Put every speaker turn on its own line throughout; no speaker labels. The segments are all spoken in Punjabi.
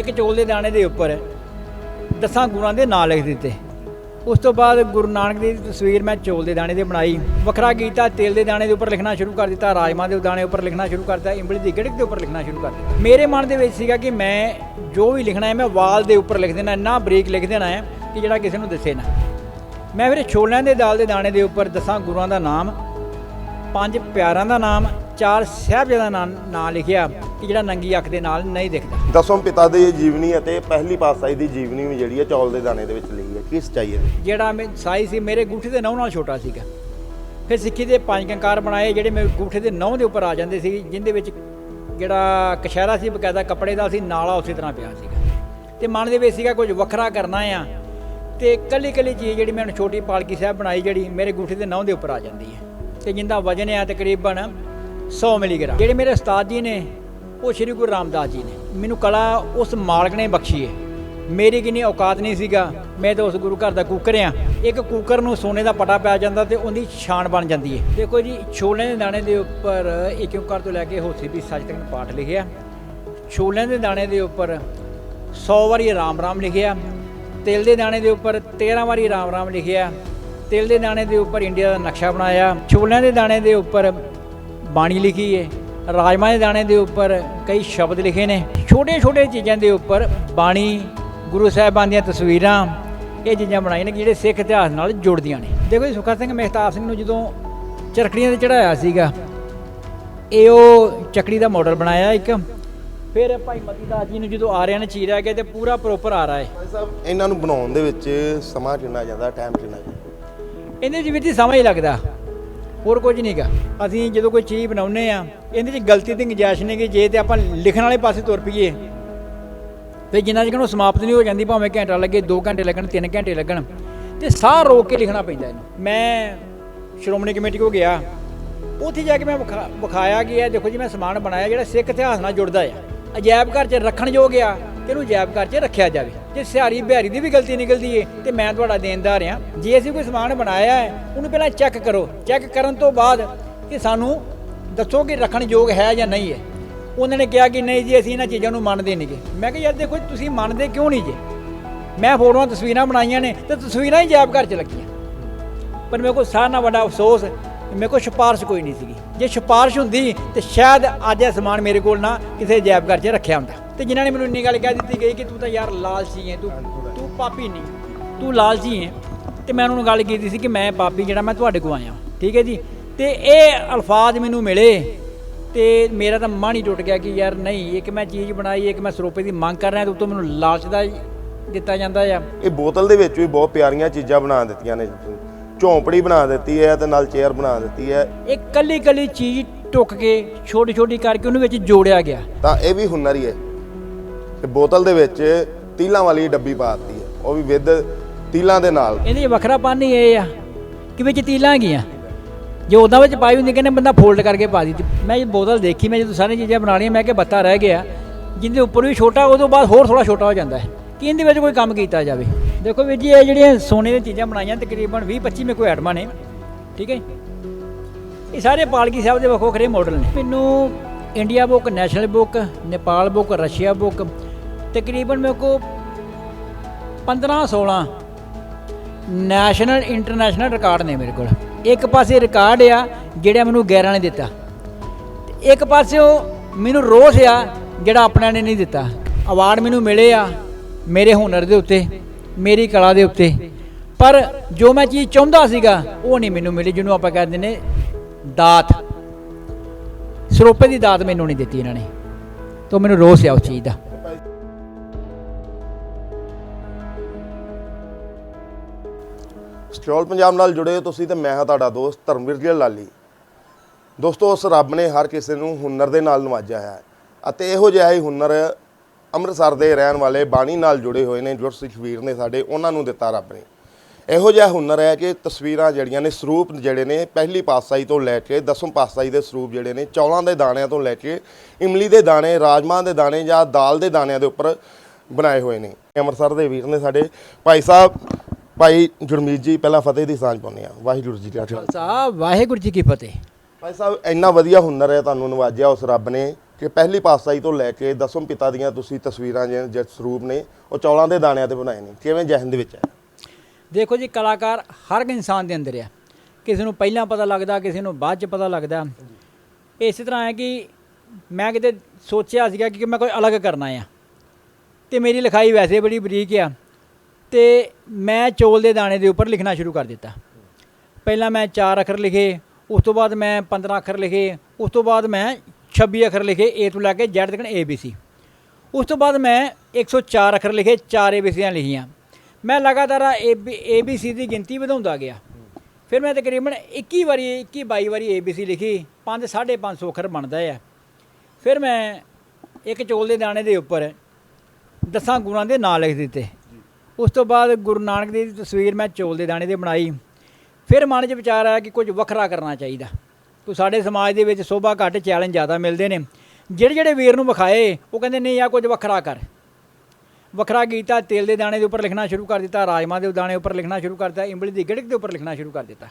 ਇੱਕ ਚੌਲ ਦੇ ਦਾਣੇ ਦੇ ਉੱਪਰ ਦਸਾਂ ਗੁਰਾਂ ਦੇ ਨਾਂ ਲਿਖ ਦਿੱਤੇ। ਉਸ ਤੋਂ ਬਾਅਦ ਗੁਰੂ ਨਾਨਕ ਦੀ ਤਸਵੀਰ ਮੈਂ ਚੌਲ ਦੇ ਦਾਣੇ ਦੇ ਬਣਾਈ। ਵੱਖਰਾ ਕੀਤਾ, ਤੇਲ ਦੇ ਦਾਣੇ ਦੇ ਉੱਪਰ ਲਿਖਣਾ ਸ਼ੁਰੂ ਕਰ ਦਿੱਤਾ ਰਾਜਮਾ ਦੇ ਦਾਣੇ ਉੱਪਰ ਲਿਖਣਾ ਸ਼ੁਰੂ ਕਰ ਦਿੱਤਾ ਇੰਬਲੀ ਦੀ ਗੜਕ ਦੇ ਉੱਪਰ ਲਿਖਣਾ ਸ਼ੁਰੂ ਕਰ ਦਿੱਤਾ। ਮੇਰੇ ਮਨ ਦੇ ਵਿੱਚ ਸੀਗਾ ਕਿ ਮੈਂ ਜੋ ਵੀ ਲਿਖਣਾ ਹੈ, ਮੈਂ ਵਾਲ ਦੇ ਉੱਪਰ ਲਿਖ ਦੇਣਾ, ਇੰਨਾ ਬਰੀਕ ਲਿਖ ਦੇਣਾ ਹੈ ਕਿ ਜਿਹੜਾ ਕਿਸੇ ਨੂੰ ਦਿਸੇ ਨਾ। ਮੈਂ ਫਿਰ ਛੋਲਿਆਂ ਦੇ ਦਾਲ ਦੇ ਦਾਣੇ ਦੇ ਉੱਪਰ ਦਸਾਂ ਗੁਰੂਆਂ ਦਾ ਨਾਮ, ਪੰਜ ਪਿਆਰਾਂ ਦਾ ਨਾਮ ਚਾਰ ਸਾਹਿਬਜ਼ਾਦਾ ਦਾ ਨਾਮ ਨਾਂ ਲਿਖਿਆ ਕਿ ਜਿਹੜਾ ਨੰਗੀ ਅੱਖ ਦੇ ਨਾਲ ਨਹੀਂ ਦਿਖਦਾ।
ਦਸਵੇਂ ਪਿਤਾ ਦੀ ਜੀਵਨੀ ਅਤੇ ਪਹਿਲੀ ਪਾਤਸ਼ਾਹੀ ਦੀ ਜੀਵਨੀ ਵੀ ਜਿਹੜੀ ਹੈ ਚੌਲ ਦੇ ਦਾਣੇ ਦੇ ਵਿੱਚ ਲਿਖੀ ਹੈ। ਕੀ ਸੱਚਾਈ ਹੈ
ਜਿਹੜਾ ਮੈਂ ਸਾਈ ਸੀ ਮੇਰੇ ਗੂਠੇ ਦੇ ਨਹੁੰ ਨਾਲ ਛੋਟਾ ਸੀਗਾ। ਫਿਰ ਸਿੱਖੀ ਦੇ ਪੰਜ ਕੰਕਾਰ ਬਣਾਏ ਜਿਹੜੇ ਮੇਰੇ ਗੂਠੇ ਦੇ ਨਹੁੰ ਦੇ ਉੱਪਰ ਆ ਜਾਂਦੇ ਸੀ ਜਿੰਦੇ ਵਿੱਚ ਜਿਹੜਾ ਕਸ਼ਹਿਰਾ ਸੀ ਬਕਾਇਦਾ ਕੱਪੜੇ ਦਾ ਸੀ ਨਾਲਾ ਉਸੇ ਤਰ੍ਹਾਂ ਪਿਆ ਸੀਗਾ। ਤੇ ਮਨ ਦੇ ਵਿੱਚ ਸੀਗਾ ਕੁਝ ਵੱਖਰਾ ਕਰਨਾ ਆ। ਤੇ ਕੱਲੀ ਕੱਲੀ ਚੀਜ਼ ਜਿਹੜੀ ਮੈਂ ਹੁਣ ਛੋਟੀ ਪਾਲਕੀ ਸਾਹਿਬ ਬਣਾਈ ਜਿਹੜੀ ਮੇਰੇ ਗੂਠੇ ਦੇ ਨਹੁੰ ਦੇ ਉੱਪਰ ਆ ਜਾਂਦੀ ਹੈ। ਤੇ ਜਿੰਦਾ ਵਜਨ ਆ ਤਕਰੀਬਨ 100 ਮਿਲੀਗ੍ਰਾਮ। ਜਿਹੜੇ ਮੇਰੇ ਉਸਤਾਦ ਜੀ ਨੇ, ਉਹ ਸ੍ਰੀ ਗੁਰੂ ਰਾਮਦਾਸ ਜੀ ਨੇ। ਮੈਨੂੰ ਕਲਾ ਉਸ ਮਾਲਕ ਨੇ ਬਖਸ਼ੀ ਹੈ ਮੇਰੀ ਕਿੰਨੀ ਔਕਾਤ ਨਹੀਂ ਸੀਗਾ। ਮੈਂ ਤਾਂ ਉਸ ਗੁਰੂ ਘਰ ਦਾ ਕੂਕਰ ਆ। ਇੱਕ ਕੂਕਰ ਨੂੰ ਸੋਨੇ ਦਾ ਪਟਾ ਪੈ ਜਾਂਦਾ ਤੇ ਉਹਦੀ ਸ਼ਾਨ ਬਣ ਜਾਂਦੀ ਹੈ ਦੇਖੋ ਜੀ ਛੋਲੇ ਦੇ ਦਾਣੇ ਦੇ ਉੱਪਰ ਇੱਕ ਓਂਕਾਰ ਤੋਂ ਲੈ ਕੇ ਹੋਸੀ ਵੀ ਸੱਚ ਤੱਕ ਪਾਠ ਲਿਖਿਆ। ਛੋਲਿਆਂ ਦੇ ਦਾਣੇ ਦੇ ਉੱਪਰ 100 ਵਾਰੀ ਰਾਮ ਰਾਮ ਲਿਖਿਆ। ਤਿਲ ਦੇ ਦਾਣੇ ਦੇ ਉੱਪਰ 13 ਵਾਰੀ ਰਾਮ ਰਾਮ ਲਿਖਿਆ। ਤਿਲ ਦੇ ਦਾਣੇ ਦੇ ਉੱਪਰ ਇੰਡੀਆ ਦਾ ਨਕਸ਼ਾ ਬਣਾਇਆ। ਛੋਲਿਆਂ ਦੇ ਦਾਣੇ ਦੇ ਉੱਪਰ ਬਾਣੀ ਲਿਖੀ ਹੈ ਰਾਜਮਾ ਦੇ ਦਾਣੇ ਦੇ ਉੱਪਰ ਕਈ ਸ਼ਬਦ ਲਿਖੇ ਨੇ। ਛੋਟੇ ਛੋਟੇ ਚੀਜ਼ਾਂ ਦੇ ਉੱਪਰ ਬਾਣੀ ਗੁਰੂ ਸਾਹਿਬਾਨ ਦੀਆਂ ਤਸਵੀਰਾਂ ਇਹ ਚੀਜ਼ਾਂ ਬਣਾਈਆਂ ਨੇ ਜਿਹੜੇ ਸਿੱਖ ਇਤਿਹਾਸ ਨਾਲ ਜੁੜਦੀਆਂ ਨੇ। ਦੇਖੋ ਜੀ ਸੁਖਾ ਸਿੰਘ ਮਹਿਤਾਬ ਸਿੰਘ ਨੂੰ ਜਦੋਂ ਚਰਖੜੀਆਂ ਤੇ ਚੜਾਇਆ ਸੀਗਾ ਇਹ ਉਹ ਚੱਕੜੀ ਦਾ ਮਾਡਲ ਬਣਾਇਆ ਇੱਕ। ਫਿਰ ਭਾਈ ਮਤੀ ਦਾਸ ਜੀ ਨੂੰ ਜਦੋਂ ਆਰਿਆਂ ਨੇ ਚੀਰਿਆ ਗਿਆ ਤੇ ਪੂਰਾ ਪ੍ਰੋਪਰ ਆ ਰਿਹਾ ਹੈ
ਭਾਈ ਸਾਹਿਬ ਇਹਨਾਂ ਨੂੰ ਬਣਾਉਣ ਦੇ ਵਿੱਚ ਸਮਾਂ ਕਿੰਨਾ ਜਾਂਦਾ ਟਾਈਮ ਕਿੰਨਾ ਜਾਂਦਾ
ਇਹਦੇ ਵਿੱਚ ਹੀ ਸਮਾਂ ਹੀ ਲੱਗਦਾ। ਹੋਰ ਕੁਝ ਨਹੀਂਗਾ ਅਸੀਂ ਜਦੋਂ ਕੋਈ ਚੀਜ਼ ਬਣਾਉਨੇ ਆ ਇਹਦੇ 'ਚ ਗਲਤੀ ਦੀ ਗੁੰਜਾਇਸ਼ ਨਹੀਂ ਕਿ ਜੇ ਤੇ ਆਪਾਂ ਲਿਖਣ ਵਾਲੇ ਪਾਸੇ ਤੁਰ ਪਈਏ। ਤੇ ਜਿੰਨਾ ਚਿਰ ਉਹ ਸਮਾਪਤ ਨਹੀਂ ਹੋ ਜਾਂਦੀ, ਭਾਵੇਂ ਘੰਟਾ ਲੱਗੇ 2 ਘੰਟੇ ਲੱਗਣ 3 ਘੰਟੇ ਲੱਗਣ, ਤੇ ਸਾਹ ਰੋਕ ਕੇ ਲਿਖਣਾ ਪੈਂਦਾ ਇਹਨੂੰ। ਮੈਂ ਸ਼੍ਰੋਮਣੀ ਕਮੇਟੀ ਕੋ ਗਿਆ। ਉੱਥੇ ਜਾ ਕੇ ਮੈਂ ਵਿਖਾ- ਵਿਖਾਇਆ ਗਿਆ ਦੇਖੋ ਜੀ, ਮੈਂ ਸਮਾਨ ਬਣਾਇਆ ਜਿਹੜਾ ਸਿੱਖ ਇਤਿਹਾਸ ਨਾਲ ਜੁੜਦਾ ਆ। ਅਜਾਇਬ ਘਰ 'ਚ ਰੱਖਣ ਯੋਗ ਆ। ਤੇ ਇਹਨੂੰ ਜੈਬ ਘਰ 'ਚ ਰੱਖਿਆ ਜਾਵੇ। ਜੇ ਸਿਹਾਰੀ ਬਿਹਾਰੀ ਦੀ ਵੀ ਗਲਤੀ ਨਿਕਲਦੀ ਏ, ਤੇ ਮੈਂ ਤੁਹਾਡਾ ਦੇਣਦਾਰ ਆ ਜੇ ਅਸੀਂ ਕੋਈ ਸਮਾਨ ਬਣਾਇਆ ਹੈ, ਉਹਨੂੰ ਪਹਿਲਾਂ ਚੈੱਕ ਕਰੋ। ਚੈੱਕ ਕਰਨ ਤੋਂ ਬਾਅਦ ਕਿ ਸਾਨੂੰ ਦੱਸੋ ਕਿ ਰੱਖਣ ਯੋਗ ਹੈ ਜਾਂ ਨਹੀਂ ਹੈ। ਉਹਨਾਂ ਨੇ ਕਿਹਾ ਕਿ ਨਹੀਂ ਜੀ, ਅਸੀਂ ਇਹਨਾਂ ਚੀਜ਼ਾਂ ਨੂੰ ਮੰਨਦੇ ਨਹੀਂਗੇ ਮੈਂ ਕਿਹਾ, ਯਾਰ ਦੇਖੋ ਤੁਸੀਂ ਮੰਨਦੇ ਕਿਉਂ ਨਹੀਂ ਜੇ? ਮੈਂ ਫੋਟੋਆਂ, ਤਸਵੀਰਾਂ ਬਣਾਈਆਂ ਨੇ, ਤੇ ਤਸਵੀਰਾਂ ਹੀ ਜੈਬ ਘਰ 'ਚ ਲੱਗੀਆਂ। ਪਰ ਮੇਰੇ ਕੋਲ ਸਾਰਿਆਂ ਨਾਲ ਵੱਡਾ ਅਫਸੋਸ, ਮੇਰੇ ਕੋਲ ਸਿਫਾਰਿਸ਼ ਕੋਈ ਨਹੀਂ ਸੀਗੀ। ਜੇ ਸਿਫਾਰਿਸ਼ ਹੁੰਦੀ, ਤੇ ਸ਼ਾਇਦ ਅੱਜ ਇਹ ਸਮਾਨ ਮੇਰੇ ਕੋਲ ਨਾ ਕਿਸੇ ਜੈਬ ਘਰ 'ਚ ਰੱਖਿਆ ਹੁੰਦਾ। ਤੇ ਜਿਨ੍ਹਾਂ ਨੇ ਮੈਨੂੰ ਇੰਨੀ ਗੱਲ ਕਹਿ ਦਿੱਤੀ ਗਈ ਕਿ ਤੂੰ ਤਾਂ ਯਾਰ ਲਾਲਚੀ ਹੈ ਤੂੰ ਤੂੰ ਪਾਪੀ ਨਹੀਂ ਤੂੰ ਲਾਲਚੀ ਹੈ ਤੇ ਮੈਂ ਉਹਨਾਂ ਨੂੰ ਗੱਲ ਕੀਤੀ ਸੀ ਕਿ ਮੈਂ ਪਾਪੀ ਜਿਹੜਾ ਮੈਂ ਤੁਹਾਡੇ ਕੋਲ ਆਇਆ। ਠੀਕ ਹੈ ਜੀ? ਤੇ ਇਹ ਅਲਫਾਜ਼ ਮੈਨੂੰ ਮਿਲੇ ਤੇ ਮੇਰਾ ਤਾਂ ਮਨ ਹੀ ਟੁੱਟ ਗਿਆ ਕਿ ਯਾਰ ਨਹੀਂ ਇੱਕ ਮੈਂ ਚੀਜ਼ ਬਣਾਈ ਇੱਕ ਮੈਂ ਸਰੋਪੇ ਦੀ ਮੰਗ ਕਰ ਰਿਹਾ ਤੇ ਉਤੋਂ ਮੈਨੂੰ ਲਾਲਚ ਦਾ ਦਿੱਤਾ ਜਾਂਦਾ ਆ।
ਇਹ ਬੋਤਲ ਦੇ ਵਿੱਚ ਵੀ ਬਹੁਤ ਪਿਆਰੀਆਂ ਚੀਜ਼ਾਂ ਬਣਾ ਦਿੱਤੀਆਂ ਨੇ। ਝੌਂਪੜੀ ਬਣਾ ਦਿੱਤੀ ਹੈ ਤੇ ਨਾਲ ਚੇਅਰ ਬਣਾ ਦਿੱਤੀ ਹੈ।
ਇਹ ਕੱਲੀ ਕੱਲੀ ਚੀਜ਼ ਟੁੱਕ ਕੇ ਛੋਟੀ ਛੋਟੀ ਕਰਕੇ ਉਹਨੂੰ ਵਿੱਚ ਜੋੜਿਆ ਗਿਆ।
ਤਾਂ ਇਹ ਵੀ ਹੁਨਰ ਹੀ ਹੈ। ਤੇ ਬੋਤਲ ਦੇ ਵਿੱਚ ਤੀਲਾਂ ਵਾਲੀ ਡੱਬੀ ਪਾ ਦਿੱਤੀ ਹੈ। ਉਹ ਵੀ ਵਿਦ ਤੀਲਾਂ ਦੇ ਨਾਲ।
ਇਹਦੇ 'ਚ ਵੱਖਰਾਪਨ ਹੀ ਇਹ ਆ ਕਿ ਵਿੱਚ ਤੀਲਾਂ ਹੈਗੀਆਂ ਜੇ ਉਦਾਂ ਵਿੱਚ ਪਾਈ ਹੁੰਦੀ, ਕਹਿੰਦੇ ਬੰਦਾ ਫੋਲਡ ਕਰਕੇ ਪਾ ਦਿੱਤੀ। ਮੈਂ ਇਹ ਬੋਤਲ ਦੇਖੀ, ਮੈਂ ਜਦੋਂ ਸਾਰੀਆਂ ਚੀਜ਼ਾਂ ਬਣਾ ਲਈਆਂ, ਮੈਂ ਕਿ ਬੱਤਾ ਰਹਿ ਗਿਆ। ਜਿੰਦੇ ਉੱਪਰ ਵੀ ਛੋਟਾ ਉਹ ਤੋਂ ਬਾਅਦ ਹੋਰ ਥੋੜਾ ਛੋਟਾ ਹੋ ਜਾਂਦਾ ਹੈ। ਕਿ ਇਹਦੇ ਵਿੱਚ ਕੋਈ ਕੰਮ ਕੀਤਾ ਜਾਵੇ। ਦੇਖੋ ਵੀਰ ਜੀ, ਇਹ ਜਿਹੜੀਆਂ ਸੋਨੇ ਦੀਆਂ ਚੀਜ਼ਾਂ ਬਣਾਈਆਂ, ਤਕਰੀਬਨ 20 25 ਮੇ ਕੋਈ ਆਈਟਮਾਂ ਨੇ। ਠੀਕ ਹੈ ਇਹ ਸਾਰੇ ਪਾਲਕੀ ਸਾਹਿਬ ਦੇ ਵੱਖੋ ਵੱਖਰੇ ਮਾਡਲ ਨੇ। ਮੈਨੂੰ India book national book Nepal book Russia book ਤਕਰੀਬਨ ਮੇਰੇ ਕੋ 15 16 ਨੈਸ਼ਨਲ ਇੰਟਰਨੈਸ਼ਨਲ ਰਿਕਾਰਡ ਨੇ ਮੇਰੇ ਕੋਲ। ਇੱਕ ਪਾਸੇ ਰਿਕਾਰਡ ਆ, ਜਿਹੜਾ ਮੈਨੂੰ ਗੈਰਾਂ ਨੇ ਦਿੱਤਾ। ਤੇ ਇੱਕ ਪਾਸਿਓ ਮੈਨੂੰ ਰੋਸ ਆ, ਜਿਹੜਾ ਆਪਣਿਆਂ ਨੇ ਨਹੀਂ ਦਿੱਤਾ। ਅਵਾਰਡ ਮੈਨੂੰ ਮਿਲੇ ਆ, ਮੇਰੇ ਹੁਨਰ ਦੇ ਉੱਤੇ, ਮੇਰੀ ਕਲਾ ਦੇ ਉੱਤੇ। ਪਰ ਜੋ ਮੈਂ ਚੀਜ਼ ਚਾਹੁੰਦਾ ਸੀਗਾ, ਉਹ ਨਹੀਂ ਮੈਨੂੰ ਮਿਲੀ, ਜਿਹਨੂੰ ਆਪਾਂ ਕਹਿੰਦੇ ਨੇ ਦਾਤ। ਸਰੋਪੇ ਦੀ ਦਾਤ ਮੈਨੂੰ ਨਹੀਂ ਦਿੱਤੀ ਇਹਨਾਂ ਨੇ। ਤੋਂ ਮੈਨੂੰ ਰੋਸ ਆ ਉਸ ਚੀਜ਼ ਦਾ।
ਸਟਰੋਲ ਪੰਜਾਬ ਨਾਲ ਜੁੜੇ ਹੋ ਤੁਸੀਂ ਤੇ ਮੈਂ ਹਾਂ ਤੁਹਾਡਾ ਦੋਸਤ ਧਰਮਵੀਰ ਜੀ ਲਾਲੀ। ਦੋਸਤੋ, ਉਸ ਰੱਬ ਨੇ ਹਰ ਕਿਸੇ ਨੂੰ ਹੁਨਰ ਦੇ ਨਾਲ ਨਵਾਜਿਆ ਹੈ ਅਤੇ ਇਹੋ ਜਿਹਾ ਹੀ ਹੁਨਰ ਅੰਮ੍ਰਿਤਸਰ ਦੇ ਰਹਿਣ ਵਾਲੇ ਬਾਣੀ ਨਾਲ ਜੁੜੇ ਹੋਏ ਨੇ ਗੁਰਸਿੱਖ ਵੀਰ ਨੇ ਸਾਡੇ, ਉਹਨਾਂ ਨੂੰ ਦਿੱਤਾ ਰੱਬ ਨੇ। ਇਹੋ ਜਿਹਾ ਹੁਨਰ ਹੈ ਕਿ ਤਸਵੀਰਾਂ ਜਿਹੜੀਆਂ ਨੇ, ਸਰੂਪ ਜਿਹੜੇ ਨੇ, ਪਹਿਲੀ ਪਾਤਸ਼ਾਹੀ ਤੋਂ ਲੈ ਕੇ ਦਸਮ ਪਾਤਸ਼ਾਹੀ ਦੇ ਸਰੂਪ ਜਿਹੜੇ ਨੇ, ਚੌਲਾਂ ਦੇ ਦਾਣਿਆਂ ਤੋਂ ਲੈ ਕੇ ਇਮਲੀ ਦੇ ਦਾਣੇ ਰਾਜਮਾਂ ਦੇ ਦਾਣੇ ਜਾਂ ਦਾਲ ਦੇ ਦਾਣਿਆਂ ਦੇ ਉੱਪਰ ਬਣਾਏ ਹੋਏ ਨੇ। ਅੰਮ੍ਰਿਤਸਰ ਦੇ ਵੀਰ ਨੇ ਸਾਡੇ ਭਾਈ ਸਾਹਿਬ ਭਾਈ ਗੁਰਮੀਤ ਜੀ ਪਹਿਲਾਂ ਫਤਿਹ ਦੀ ਸਾਂਝ ਪਾਉਂਦੇ ਆ ਵਾਹਿਗੁਰੂ ਜੀ ਕਾ ਖਾਲਸਾ।
ਸਾਹਿਬ ਵਾਹਿਗੁਰੂ ਜੀ ਕੀ ਫਤਿਹ।
ਭਾਈ ਸਾਹਿਬ ਇੰਨਾ ਵਧੀਆ ਹੁਨਰ ਹੈ ਤੁਹਾਨੂੰ ਨਵਾਜਿਆ ਉਸ ਰੱਬ ਨੇ ਕਿ ਪਹਿਲੀ ਪਾਤਸ਼ਾਹੀ ਤੋਂ ਲੈ ਕੇ ਦਸਮ ਪਿਤਾ ਦੀਆਂ ਤੁਸੀਂ ਤਸਵੀਰਾਂ ਜਿਹੜੇ ਜਿਹੜੇ ਸਰੂਪ ਨੇ ਉਹ ਚੌਲਾਂ ਦੇ ਦਾਣਿਆਂ ਤੇ ਬਣਾਏ ਨੇ। ਕਿਵੇਂ ਜਹਨ ਦੇ ਵਿੱਚ ਹੈ?
ਦੇਖੋ ਜੀ ਕਲਾਕਾਰ ਹਰ ਇੱਕ ਇਨਸਾਨ ਦੇ ਅੰਦਰ ਆ। ਕਿਸੇ ਨੂੰ ਪਹਿਲਾਂ ਪਤਾ ਲੱਗਦਾ ਕਿਸੇ ਨੂੰ ਬਾਅਦ ਚ ਪਤਾ ਲੱਗਦਾ। ਇਸੇ ਤਰ੍ਹਾਂ ਹੈ ਕਿ ਮੈਂ ਕਿਤੇ ਸੋਚਿਆ ਸੀਗਾ ਕਿ ਮੈਂ ਕੋਈ ਅਲੱਗ ਕਰਨਾ ਆ। ਤੇ ਮੇਰੀ ਲਿਖਾਈ ਵੈਸੇ ਬੜੀ ਬਰੀਕ ਆ। ਤੇ ਮੈਂ ਚੋਲ ਦੇ ਦਾਣੇ ਦੇ ਉੱਪਰ ਲਿਖਣਾ ਸ਼ੁਰੂ ਕਰ ਦਿੱਤਾ। ਪਹਿਲਾਂ ਮੈਂ 4 ਅੱਖਰ ਲਿਖੇ, ਉਸ ਤੋਂ ਬਾਅਦ ਮੈਂ 15 ਅੱਖਰ ਲਿਖੇ, ਉਸ ਤੋਂ ਬਾਅਦ ਮੈਂ 26 ਅੱਖਰ ਲਿਖੇ ਏ ਤੋਂ ਲੈ ਕੇ ਜੈਡ ਤੱਕ ਏ ਬੀ ਸੀ ਉਸ ਤੋਂ ਬਾਅਦ ਮੈਂ 104 ਅੱਖਰ ਲਿਖੇ 4 ਏ ਬੀ ਸੀਆਂ ਲਿਖੀਆਂ। ਮੈਂ ਲਗਾਤਾਰ ਏ ਬੀ ਸੀ ਦੀ ਗਿਣਤੀ ਵਧਾਉਂਦਾ ਗਿਆ। ਫਿਰ ਮੈਂ ਤਕਰੀਬਨ 21 ਵਾਰੀ 21 22 ਵਾਰੀ ਏ ਬੀ ਸੀ ਲਿਖੀ 5 550 ਅੱਖਰ ਬਣਦਾ ਆ। ਫਿਰ ਮੈਂ ਇੱਕ ਚੋਲ ਦੇ ਦਾਣੇ ਦੇ ਉੱਪਰ ਦਸਾਂ ਗੁਰਾਂ ਦੇ ਨਾਂ ਲਿਖ ਦਿੱਤੇ। ਉਸ ਤੋਂ ਬਾਅਦ ਗੁਰੂ ਨਾਨਕ ਦੇਵ ਦੀ ਤਸਵੀਰ ਮੈਂ ਚੋਲ ਦੇ ਦਾਣੇ ਦੇ ਬਣਾਈ। ਫਿਰ ਮਨ 'ਚ ਵਿਚਾਰ ਆਇਆ ਕਿ ਕੁਝ ਵੱਖਰਾ ਕਰਨਾ ਚਾਹੀਦਾ। ਤੋ ਸਾਡੇ ਸਮਾਜ ਦੇ ਵਿੱਚ ਸੋਭਾ ਘੱਟ, ਚੈਲੰਜ ਜ਼ਿਆਦਾ ਮਿਲਦੇ ਨੇ। ਜਿਹੜੇ ਜਿਹੜੇ ਵੀਰ ਨੂੰ ਵਿਖਾਏ, ਉਹ ਕਹਿੰਦੇ, ਨਹੀਂ ਆ ਕੁਝ ਵੱਖਰਾ ਕਰ। ਵੱਖਰਾ ਕੀਤਾ, ਤੇਲ ਦੇ ਦਾਣੇ ਦੇ ਉੱਪਰ ਲਿਖਣਾ ਸ਼ੁਰੂ ਕਰ ਦਿੱਤਾ ਰਾਜਮਾ ਦੇ ਦਾਣੇ ਉੱਪਰ ਲਿਖਣਾ ਸ਼ੁਰੂ ਕਰ ਦਿੱਤਾ ਇੰਬਲੀ ਦੀ ਗਿੜਕ ਦੇ ਉੱਪਰ ਲਿਖਣਾ ਸ਼ੁਰੂ ਕਰ ਦਿੱਤਾ।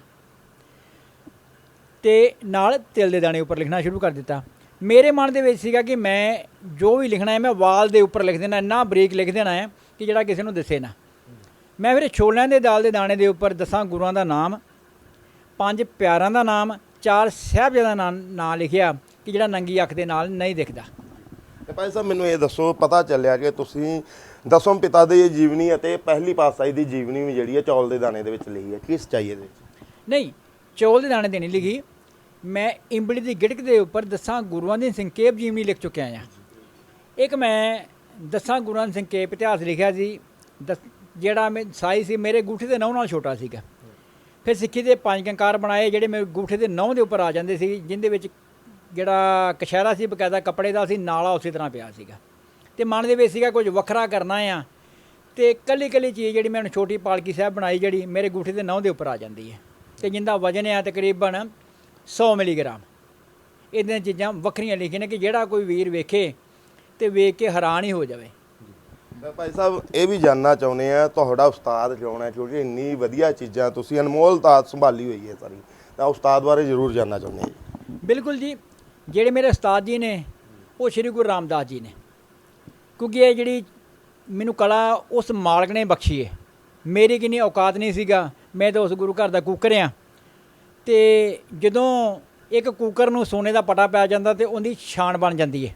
ਤੇ ਨਾਲ ਤਿਲ ਦੇ ਦਾਣੇ ਉੱਪਰ ਲਿਖਣਾ ਸ਼ੁਰੂ ਕਰ ਦਿੱਤਾ। ਮੇਰੇ ਮਨ ਦੇ ਵਿੱਚ ਸੀਗਾ ਕਿ ਮੈਂ ਜੋ ਵੀ ਲਿਖਣਾ ਹੈ, ਮੈਂ ਵਾਲ ਦੇ ਉੱਪਰ ਲਿਖ ਦੇਣਾ ਇੰਨਾ ਬਰੀਕ ਲਿਖ ਦੇਣਾ ਹੈ। ਕਿ ਜਿਹੜਾ ਕਿਸੇ ਨੂੰ ਦਿਸੇ ਨਾ। ਮੈਂ ਫਿਰ ਛੋਲਿਆਂ ਦੇ ਦਾਲ ਦੇ ਦਾਣੇ ਦੇ ਉੱਪਰ ਦਸਾਂ ਗੁਰੂਆਂ ਦਾ ਨਾਮ ਪੰਜ ਪਿਆਰਾਂ ਦਾ ਨਾਮ ਚਾਰ ਸਾਹਿਬਜ਼ਾਦਾ ਦਾ ਨਾਂ ਲਿਖਿਆ ਕਿ ਜਿਹੜਾ ਨੰਗੀ ਅੱਖ ਦੇ ਨਾਲ ਨਹੀਂ ਦਿਖਦਾ।
ਤੇ ਭਾਈ ਸਾਹਿਬ ਮੈਨੂੰ ਇਹ ਦੱਸੋ ਪਤਾ ਚੱਲਿਆ ਕਿ ਤੁਸੀਂ ਦਸਮ ਪਿਤਾ ਦੀ ਜੀਵਨੀ ਅਤੇ ਪਹਿਲੀ ਪਾਤਸ਼ਾਹੀ ਦੀ ਜੀਵਨੀ ਵੀ ਜਿਹੜੀ ਹੈ ਚੌਲ ਦੇ ਦਾਣੇ ਦੇ ਵਿੱਚ ਲਿਖੀ ਹੈ। ਕੀ ਸੱਚਾਈ ਇਹਦੇ ਵਿੱਚ?
ਨਹੀਂ ਚੌਲ ਦੇ ਦਾਣੇ ਤੇ ਨਹੀਂ ਲਿਖੀ। ਮੈਂ ਇੰਬੜੀ ਦੀ ਗਿੜਕ ਦੇ ਉੱਪਰ ਦਸਾਂ ਗੁਰੂਆਂ ਦੀ ਸੰਖੇਪ ਜੀਵਨੀ ਲਿਖ ਚੁੱਕਿਆ ਹਾਂ। ਇੱਕ ਮੈਂ ਦਸਾਂ ਗੁਰੂਆਂ ਸਿੰਘ ਕੇਪ ਇਤਿਹਾਸ ਲਿਖਿਆ ਸੀ, ਦਸ- ਜਿਹੜਾ ਮੈਂ ਸਾਈ ਸੀ, ਮੇਰੇ ਗੂਠੇ ਦੇ ਨਹੁੰ ਨਾਲ ਛੋਟਾ ਸੀਗਾ। ਫਿਰ ਸਿੱਖੀ ਦੇ ਪੰਜ ਕੰਕਾਰ ਬਣਾਏ, ਜਿਹੜੇ ਮੇਰੇ ਗੂਠੇ ਦੇ ਨਹੁੰ ਦੇ ਉੱਪਰ ਆ ਜਾਂਦੇ ਸੀ, ਜਿੰਦੇ ਵਿੱਚ ਜਿਹੜਾ ਕਸ਼ਹਿਰਾ ਸੀ, ਬਕਾਇਦਾ ਕੱਪੜੇ ਦਾ ਸੀ, ਨਾਲਾ ਉਸੇ ਤਰ੍ਹਾਂ ਪਿਆ ਸੀਗਾ। ਤੇ ਮਨ ਦੇ ਵਿੱਚ ਸੀਗਾ ਕੁਝ ਵੱਖਰਾ ਕਰਨਾ ਆ, ਤੇ ਕੱਲੀ ਕੱਲੀ ਚੀਜ਼ ਜਿਹੜੀ ਮੈਂ ਹੁਣ ਛੋਟੀ ਪਾਲਕੀ ਸਾਹਿਬ ਬਣਾਈ, ਜਿਹੜੀ ਮੇਰੇ ਗੂਠੇ ਦੇ ਨਹੁੰ ਦੇ ਉੱਪਰ ਆ ਜਾਂਦੀ ਹੈ ਤੇ ਜਿੰਦਾ ਵਜਨ ਆ ਤਕਰੀਬਨ 100 ਮਿਲੀਗ੍ਰਾਮ। ਇਦਾਂ ਚੀਜ਼ਾਂ ਵੱਖਰੀਆਂ ਲਿਖੀਆਂ ਨੇ ਕਿ ਜਿਹੜਾ ਕੋਈ ਵੀਰ ਵੇਖੇ ਤੇ ਵੇਖ ਕੇ ਹੈਰਾਨ ਹੀ ਹੋ ਜਾਵੇ।
ਤਾਂ ਭਾਈ ਸਾਹਿਬ ਇਹ ਵੀ ਜਾਨਣਾ ਚਾਹੁੰਦੇ ਆ ਤੁਹਾਡਾ ਉਸਤਾਦ ਕੌਣ ਹੈ ਕਿਉਂਕਿ ਇੰਨੀ ਵਧੀਆ ਚੀਜ਼ਾਂ ਤੁਸੀਂ ਅਨਮੋਲ ਤਾਤ ਸੰਭਾਲੀ ਹੋਈ ਹੈ ਸਾਰੀ। ਤਾਂ ਉਸਤਾਦ ਬਾਰੇ ਜ਼ਰੂਰ ਜਾਨਣਾ ਚਾਹੁੰਦੇ ਹਾਂ।
ਬਿਲਕੁਲ ਜੀ ਜਿਹੜੇ ਮੇਰੇ ਉਸਤਾਦ ਜੀ ਨੇ ਉਹ ਸ੍ਰੀ ਗੁਰੂ ਰਾਮਦਾਸ ਜੀ ਨੇ। ਕਿਉਂਕਿ ਇਹ ਜਿਹੜੀ ਮੈਨੂੰ ਕਲਾ ਉਸ ਮਾਲਕ ਨੇ ਬਖਸ਼ੀ ਹੈ। ਮੇਰੀ ਕਿੰਨੀ ਔਕਾਤ ਨਹੀਂ ਸੀਗਾ ਮੈਂ ਤਾਂ ਉਸ ਗੁਰੂ ਘਰ ਦਾ ਕੂਕਰ ਆ ਤੇ ਜਦੋਂ ਇੱਕ ਕੂਕਰ ਨੂੰ ਸੋਨੇ ਦਾ ਪਟਾ ਪੈ ਜਾਂਦਾ ਤੇ ਉਹਦੀ ਸ਼ਾਨ ਬਣ ਜਾਂਦੀ ਹੈ।